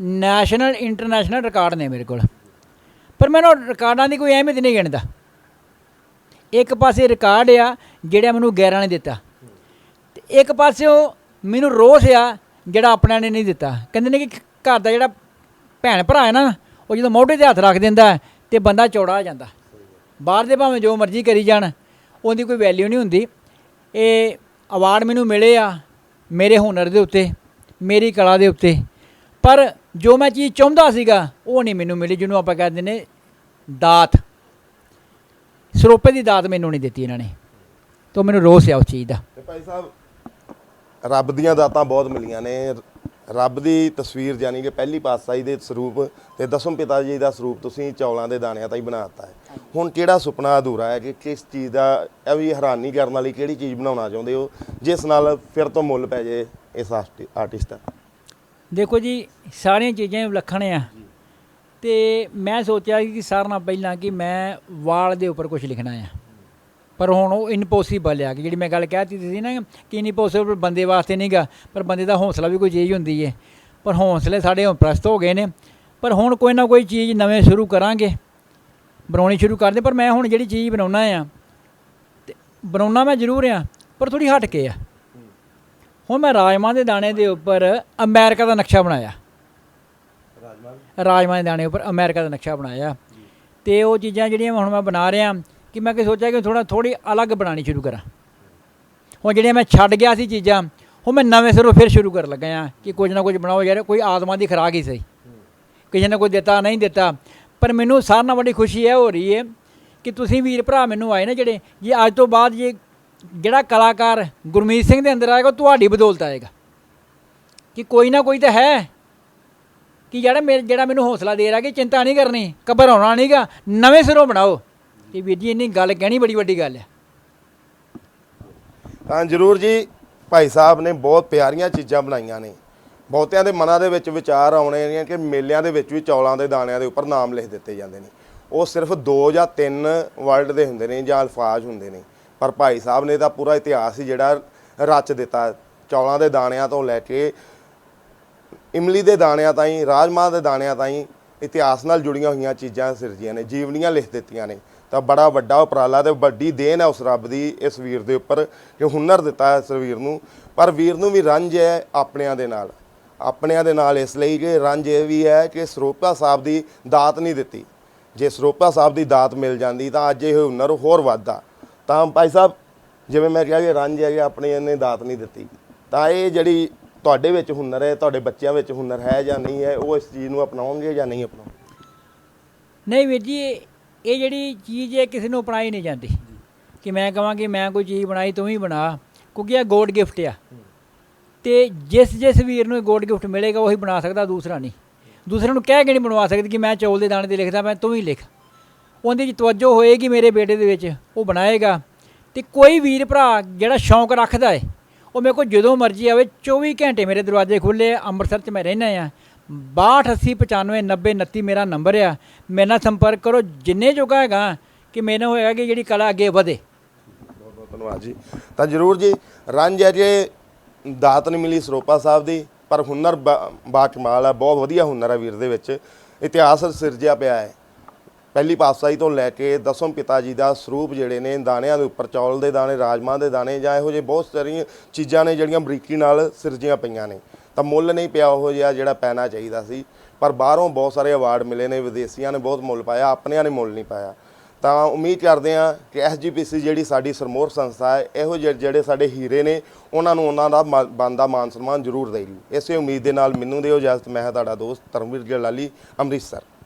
ਨੈਸ਼ਨਲ ਇੰਟਰਨੈਸ਼ਨਲ ਰਿਕਾਰਡ ਨੇ ਮੇਰੇ ਕੋਲ। ਪਰ ਮੈਨੂੰ ਰਿਕਾਰਡਾਂ ਦੀ ਕੋਈ ਅਹਿਮੀਅਤ ਨਹੀਂ ਗਿਣਦਾ। ਇੱਕ ਪਾਸੇ ਰਿਕਾਰਡ ਆ ਜਿਹੜਾ ਮੈਨੂੰ ਗੈਰਾਂ ਨੇ ਦਿੱਤਾ। ਤੇ ਇੱਕ ਪਾਸਿਓਂ ਮੈਨੂੰ ਰੋਸ ਆ ਜਿਹੜਾ ਆਪਣਿਆਂ ਨੇ ਨਹੀਂ ਦਿੱਤਾ। ਕਹਿੰਦੇ ਨੇ ਕਿ ਘਰ ਦਾ ਜਿਹੜਾ ਭੈਣ ਭਰਾ ਹੈ ਨਾ ਉਹ ਜਦੋਂ ਮੋਢੇ ਤੇ ਹੱਥ ਰੱਖ ਦਿੰਦਾ ਹੈ, ਤੇ ਬੰਦਾ ਚੌੜਾ ਹੋ ਜਾਂਦਾ। ਬਾਹਰ ਦੇ ਭਾਵੇਂ ਜੋ ਮਰਜ਼ੀ ਕਰੀ ਜਾਣ ਉਹਦੀ ਕੋਈ ਵੈਲਿਊ ਨਹੀਂ ਹੁੰਦੀ। ਇਹ ਅਵਾਰਡ ਮੈਨੂੰ ਮਿਲੇ ਆ ਮੇਰੇ ਹੁਨਰ ਦੇ ਉੱਤੇ। ਮੇਰੀ ਕਲਾ ਦੇ ਉੱਤੇ। ਪਰ ਜੋ ਮੈਂ ਚੀਜ਼ ਚਾਹੁੰਦਾ ਸੀਗਾ, ਉਹ ਨਹੀਂ ਮੈਨੂੰ ਮਿਲੀ, ਜਿਹਨੂੰ ਆਪਾਂ ਕਹਿੰਦੇ ਨੇ ਦਾਤ। ਸਰੋਪੇ ਦੀ ਦਾਤ ਮੈਨੂੰ ਨਹੀਂ ਦਿੱਤੀ ਇਹਨਾਂ ਨੇ। ਤੋਂ ਮੈਨੂੰ ਰੋਸ ਆ ਉਸ ਚੀਜ਼ ਦਾ।
ਭਾਈ ਸਾਹਿਬ, ਰੱਬ ਦੀਆਂ ਦਾਤਾਂ ਬਹੁਤ ਮਿਲੀਆਂ ਨੇ। ਰੱਬ ਦੀ ਤਸਵੀਰ ਜਾਨੀ ਕਿ ਪਹਿਲੀ ਪਾਤਸ਼ਾਹੀ ਦੇ ਸਰੂਪ ਤੇ ਦਸਮ ਪਿਤਾ ਜੀ ਦਾ ਸਰੂਪ ਤੁਸੀਂ ਚੌਲਾਂ ਦੇ ਦਾਣਿਆਂ ਤਾਂ ਹੀ ਬਣਾਤਾ ਹੈ। ਹੁਣ ਕਿਹੜਾ ਸੁਪਨਾ ਅਧੂਰਾ ਹੈ ਕਿ ਕਿਸ ਚੀਜ਼ ਦਾ ਇਹ ਵੀ ਹੈਰਾਨੀ ਕਰਨ ਵਾਲੀ ਕਿਹੜੀ ਚੀਜ਼ ਬਣਾਉਣਾ ਚਾਹੁੰਦੇ ਹੋ, ਜਿਸ ਨਾਲ ਫਿਰ ਤੋਂ ਮੁੱਲ ਪੈ ਜੇ ਇਸ ਆਰਟਿਸਟ ਦਾ?
ਦੇਖੋ ਜੀ, ਸਾਰੀਆਂ ਚੀਜ਼ਾਂ ਵਿਲੱਖਣ ਆ। ਤੇ ਮੈਂ ਸੋਚਿਆ ਕਿ ਸਾਰਿਆਂ ਨਾਲ ਪਹਿਲਾਂ ਕਿ ਮੈਂ ਵਾਲ ਦੇ ਉੱਪਰ ਕੁਝ ਲਿਖਣਾ ਆ। ਪਰ ਹੁਣ ਉਹ ਇਨਪੋਸੀਬਲ ਆ ਕਿ ਜਿਹੜੀ ਮੈਂ ਗੱਲ ਕਹਿਤੀ ਸੀ ਨਾ ਕਿ ਇਨਪੋਸੀਬਲ ਬੰਦੇ ਵਾਸਤੇ ਨਹੀਂਗਾ ਪਰ ਬੰਦੇ ਦਾ ਹੌਸਲਾ ਵੀ ਕੋਈ ਚੀਜ਼ ਹੁੰਦੀ ਹੈ ਪਰ ਹੌਸਲੇ ਸਾਡੇ ਹੁਣ ਪ੍ਰਸਤ ਹੋ ਗਏ ਨੇ ਪਰ ਹੁਣ ਕੋਈ ਨਾ ਕੋਈ ਚੀਜ਼ ਨਵੇਂ ਸ਼ੁਰੂ ਕਰਾਂਗੇ ਬਣਾਉਣੀ ਸ਼ੁਰੂ ਕਰਦੇ। ਪਰ ਮੈਂ ਹੁਣ ਜਿਹੜੀ ਚੀਜ਼ ਬਣਾਉਣਾ ਆ ਤੇ ਬਣਾਉਣਾ ਮੈਂ ਜ਼ਰੂਰ ਆ ਪਰ ਥੋੜੀ ਹਟ ਕੇ ਆ। ਹੁਣ ਮੈਂ ਰਾਜਮਾਂ ਦੇ ਦਾਣੇ ਦੇ ਉੱਪਰ ਅਮਰੀਕਾ ਦਾ ਨਕਸ਼ਾ ਬਣਾਇਆ। ਰਾਜਮਾਂ ਦੇ ਦਾਣੇ ਉੱਪਰ ਅਮਰੀਕਾ ਦਾ ਨਕਸ਼ਾ ਬਣਾਇਆ। ਤੇ ਉਹ ਚੀਜ਼ਾਂ ਜਿਹੜੀਆਂ ਹੁਣ ਮੈਂ ਬਣਾ ਰਿਹਾ ਕਿ ਮੈਂ ਕਿ ਸੋਚਿਆ ਕਿ ਥੋੜਾ ਥੋੜੀ ਅਲੱਗ ਬਣਾਉਣੀ ਸ਼ੁਰੂ ਕਰਾਂ। ਹੁਣ ਜਿਹੜੀਆਂ ਮੈਂ ਛੱਡ ਗਿਆ ਸੀ ਚੀਜ਼ਾਂ ਉਹ ਮੈਂ ਨਵੇਂ ਸਿਰੋਂ ਫਿਰ ਸ਼ੁਰੂ ਕਰਨ ਲੱਗਾ ਆ ਕਿ ਕੁਝ ਨਾ ਕੁਝ ਬਣਾਓ ਯਾਰ, ਕੋਈ ਆਤਮਾ ਦੀ ਖੁਰਾਕ ਹੀ ਸਹੀ। ਕਿਸੇ ਨੇ ਕੋਈ ਦਿੱਤਾ, ਨਹੀਂ ਦਿੱਤਾ। ਪਰ ਮੈਨੂੰ ਸਾਰਿਆਂ ਨਾਲੋਂ ਵੱਡੀ ਖੁਸ਼ੀ ਇਹ ਹੋ ਰਹੀ ਹੈ ਕਿ ਤੁਸੀਂ ਵੀਰ ਭਰਾ ਮੈਨੂੰ ਆਏ ਨਾ ਜਿਹੜੇ, ਜੇ ਅੱਜ ਤੋਂ ਬਾਅਦ ਜੇ ਜਿਹੜਾ ਕਲਾਕਾਰ ਗੁਰਮੀਤ ਸਿੰਘ ਦੇ ਅੰਦਰ ਆਏਗਾ, ਉਹ ਤੁਹਾਡੀ ਬਦੌਲਤ ਆਏਗਾ। ਕਿ ਕੋਈ ਨਾ ਕੋਈ ਤਾਂ ਹੈ। ਕਿ ਜਿਹੜਾ ਮੇਰੇ ਜਿਹੜਾ ਮੈਨੂੰ ਹੌਸਲਾ ਦੇ ਰਿਹਾ ਕਿ ਚਿੰਤਾ ਨਹੀਂ ਕਰਨੀ, ਘਬਰਾਉਣਾ ਨਹੀਂਗਾ ਨਵੇਂ ਸਿਰੋਂ ਬਣਾਓ। ਕਿ ਵੀਰ ਜੀ, ਇੰਨੀ ਗੱਲ ਕਹਿਣੀ ਬੜੀ ਵੱਡੀ ਗੱਲ ਹੈ
ਤਾਂ ਜਰੂਰ ਜੀ, ਭਾਈ ਸਾਹਿਬ ਨੇ ਬਹੁਤ ਪਿਆਰੀਆਂ ਚੀਜ਼ਾਂ ਬਣਾਈਆਂ ਨੇ। ਬਹੁਤਿਆਂ ਦੇ ਮਨਾਂ ਦੇ ਵਿੱਚ ਵਿਚਾਰ ਆਉਣੇ ਨੇ ਕਿ ਮੇਲਿਆਂ ਦੇ ਵਿੱਚ ਵੀ ਚੌਲਾਂ ਦੇ ਦਾਣਿਆਂ ਦੇ ਉੱਪਰ ਨਾਮ ਲਿਖ ਦਿੱਤੇ ਜਾਂਦੇ ਨੇ। ਉਹ ਸਿਰਫ 2 ਜਾਂ 3 ਵਰਡ ਦੇ ਹੁੰਦੇ ਨੇ ਜਾਂ ਅਲਫਾਜ਼ ਹੁੰਦੇ ਨੇ। ਪਰ ਭਾਈ ਸਾਹਿਬ ਨੇ ਤਾਂ ਪੂਰਾ ਇਤਿਹਾਸ ਹੀ ਜਿਹੜਾ ਰਚ ਦਿੱਤਾ। ਚੌਲਾਂ ਦੇ ਦਾਣਿਆਂ ਤੋਂ ਲੈ ਕੇ, ਇਮਲੀ ਦੇ ਦਾਣਿਆਂ ਤਾਈਂ, ਰਾਜਮਾਹ ਦੇ ਦਾਣਿਆਂ ਤਾਈਂ ਇਤਿਹਾਸ ਨਾਲ ਜੁੜੀਆਂ ਹੋਈਆਂ ਚੀਜ਼ਾਂ ਸਿਰਜੀਆਂ ਨੇ, ਜੀਵਨੀਆਂ ਲਿਖ ਦਿੱਤੀਆਂ ਨੇ। ਤਾਂ ਬੜਾ ਵੱਡਾ ਉਪਰਾਲਾ ਤੇ ਵੱਡੀ ਦੇਣ ਹੈ ਉਸ ਰੱਬ ਦੀ ਇਸ ਵੀਰ ਦੇ ਉੱਪਰ ਕਿ ਹੁਨਰ ਦਿੱਤਾ ਹੈ ਇਸ ਵੀਰ ਨੂੰ। ਪਰ ਵੀਰ ਨੂੰ ਵੀ ਰੰਜ ਹੈ ਆਪਣਿਆਂ ਦੇ ਨਾਲ। ਆਪਣਿਆਂ ਦੇ ਨਾਲ ਇਸ ਲਈ ਕਿ ਰੰਜ ਇਹ ਵੀ ਹੈ ਕਿ ਸਰੋਪਾ ਸਾਹਿਬ ਦੀ ਦਾਤ ਨਹੀਂ ਦਿੱਤੀ। ਜੇ ਸਰੋਪਾ ਸਾਹਿਬ ਦੀ ਦਾਤ ਮਿਲ ਜਾਂਦੀ ਤਾਂ ਅੱਜ ਇਹ ਹੁਨਰ ਹੋਰ ਵੱਧਦਾ। ਤਾਂ ਭਾਈ ਸਾਹਿਬ, ਜਿਵੇਂ ਮੈਂ ਕਿਹਾ ਕਿ ਰੰਜ ਹੈ ਕਿ ਆਪਣੇ ਇਹਨੇ ਦਾਤ ਨਹੀਂ ਦਿੱਤੀ। ਤਾਂ ਇਹ ਜਿਹੜੀ ਤੁਹਾਡੇ ਵਿੱਚ ਹੁਨਰ ਹੈ, ਤੁਹਾਡੇ ਬੱਚਿਆਂ ਵਿੱਚ ਹੁਨਰ ਹੈ ਜਾਂ ਨਹੀਂ ਹੈ, ਉਹ ਇਸ ਚੀਜ਼ ਨੂੰ ਅਪਣਾਉਣਗੇ ਜਾਂ ਨਹੀਂ ਅਪਣਾਉਣਗੇ?
ਨਹੀਂ ਵੀਰ ਜੀ, ਇਹ ਜਿਹੜੀ ਚੀਜ਼ ਹੈ, ਕਿਸੇ ਨੂੰ ਅਪਣਾਈ ਨਹੀਂ ਜਾਂਦੀ। ਕਿ ਮੈਂ ਕਹਾਂ ਕਿ ਮੈਂ ਕੋਈ ਚੀਜ਼ ਬਣਾਈ, ਤੂੰ ਹੀ ਬਣਾ। ਕਿਉਂਕਿ ਇਹ ਗੋਡ ਗਿਫਟ ਆ। ਤੇ ਜਿਸ ਜਿਸ ਵੀਰ ਨੂੰ ਗੋਡ ਗਿਫਟ ਮਿਲੇਗਾ, ਉਹੀ ਬਣਾ ਸਕਦਾ, ਦੂਸਰਾ ਨਹੀਂ। ਦੂਸਰੇ ਨੂੰ ਕਹਿ ਕੇ ਨਹੀਂ ਬਣਵਾ ਸਕਦੀ ਕਿ ਮੈਂ ਚੌਲ ਦੇ ਦਾਣੇ ਤੇ ਲਿਖਦਾ, ਮੈਂ ਤੂੰ ਹੀ ਲਿਖ। ਉਹਦੇ ਚ ਤਵੱਜੋ ਹੋਏਗੀ ਮੇਰੇ ਬੇਟੇ ਦੇ ਵਿੱਚ, ਉਹ ਬਣਾਏਗਾ। ਤੇ ਕੋਈ ਵੀਰ ਭਰਾ ਜਿਹੜਾ ਸ਼ੌਂਕ ਰੱਖਦਾ ਏ ਉਹ ਮੇਰੇ ਕੋਲ ਜਦੋਂ ਮਰਜ਼ੀ ਆਵੇ 24 ਘੰਟੇ ਮੇਰੇ ਦਰਵਾਜ਼ੇ ਖੁੱਲੇ ਅੰਮ੍ਰਿਤਸਰ 'ਚ ਮੈਂ ਰਹਿਣਾ ਆ। 6280 95 29 ਮੇਰਾ ਨੰਬਰ ਆ। ਮੇਰੇ ਨਾਲ ਸੰਪਰਕ ਕਰੋ, ਜਿੰਨੇ ਜੋਗਾ ਹੈਗਾ, ਕਿ ਮੈਨੂੰ ਹੋਏਗਾ ਕਿ ਜਿਹੜੀ ਕਲਾ ਅੱਗੇ ਵਧੇ।
ਬਹੁਤ ਬਹੁਤ ਧੰਨਵਾਦ ਜੀ। ਤਾਂ ਜਰੂਰ ਜੀ, ਰੰਜ ਅਜੇ ਦਾਤ ਨਹੀਂ ਮਿਲੀ ਸਰੋਪਾ ਸਾਹਿਬ ਦੀ, ਪਰ ਹੁਨਰ ਬਾ ਕਮਾਲ ਹੈ ਬਹੁਤ ਵਧੀਆ ਹੁਨਰ ਹੈ ਵੀਰ ਦੇ ਵਿੱਚ। ਇਤਿਹਾਸ ਸਿਰਜਿਆ ਪਿਆ ਹੈ। ਪਹਿਲੀ ਪਾਤਸ਼ਾਹੀ ਤੋਂ ਲੈ ਕੇ ਦਸਮ ਪਿਤਾ ਜੀ ਦਾ ਸਰੂਪ ਜਿਹੜੇ ਨੇ ਦਾਣਿਆਂ ਦੇ ਉੱਪਰ, ਚੌਲ ਦੇ ਦਾਣੇ ਰਾਜਮਾਂ ਦੇ ਦਾਣੇ ਜਾਂ ਇਹੋ ਜਿਹੇ ਬਹੁਤ ਸਾਰੀਆਂ ਚੀਜ਼ਾਂ ਨੇ ਜਿਹੜੀਆਂ ਬਰੀਕੀ ਨਾਲ ਸਿਰਜੀਆਂ ਪਈਆਂ ਨੇ। ਤਾਂ ਮੁੱਲ ਨਹੀਂ ਪਿਆ ਉਹ ਜਿਹਾ ਜਿਹੜਾ ਪੈਣਾ ਚਾਹੀਦਾ ਸੀ। ਪਰ ਬਾਹਰੋਂ ਬਹੁਤ ਸਾਰੇ ਅਵਾਰਡ ਮਿਲੇ ਨੇ, ਵਿਦੇਸ਼ੀਆਂ ਨੇ ਬਹੁਤ ਮੁੱਲ ਪਾਇਆ, ਆਪਣਿਆਂ ਨੇ ਮੁੱਲ ਨਹੀਂ ਪਾਇਆ। ਤਾਂ ਉਮੀਦ ਕਰਦੇ ਹਾਂ ਕਿ ਐਸਜੀਪੀਸੀ ਜਿਹੜੀ ਸਾਡੀ ਸਰਮੋਰ ਸੰਸਥਾ ਹੈ, ਇਹੋ ਜਿਹੇ ਜਿਹੜੇ ਸਾਡੇ ਹੀਰੇ ਨੇ, ਉਹਨਾਂ ਨੂੰ ਉਹਨਾਂ ਦਾ ਮਾ- ਬਣਦਾ ਮਾਨ ਸਨਮਾਨ ਜ਼ਰੂਰ ਦੇਗੀ ਇਸੇ ਉਮੀਦ ਦੇ ਨਾਲ ਮੈਨੂੰ ਦਿਓ ਇਜਾਜ਼ਤ, ਮੈਂ ਤੁਹਾਡਾ ਦੋਸਤ ਧਰਮਵੀਰ ਜਲਾਲੀ, ਅੰਮ੍ਰਿਤਸਰ।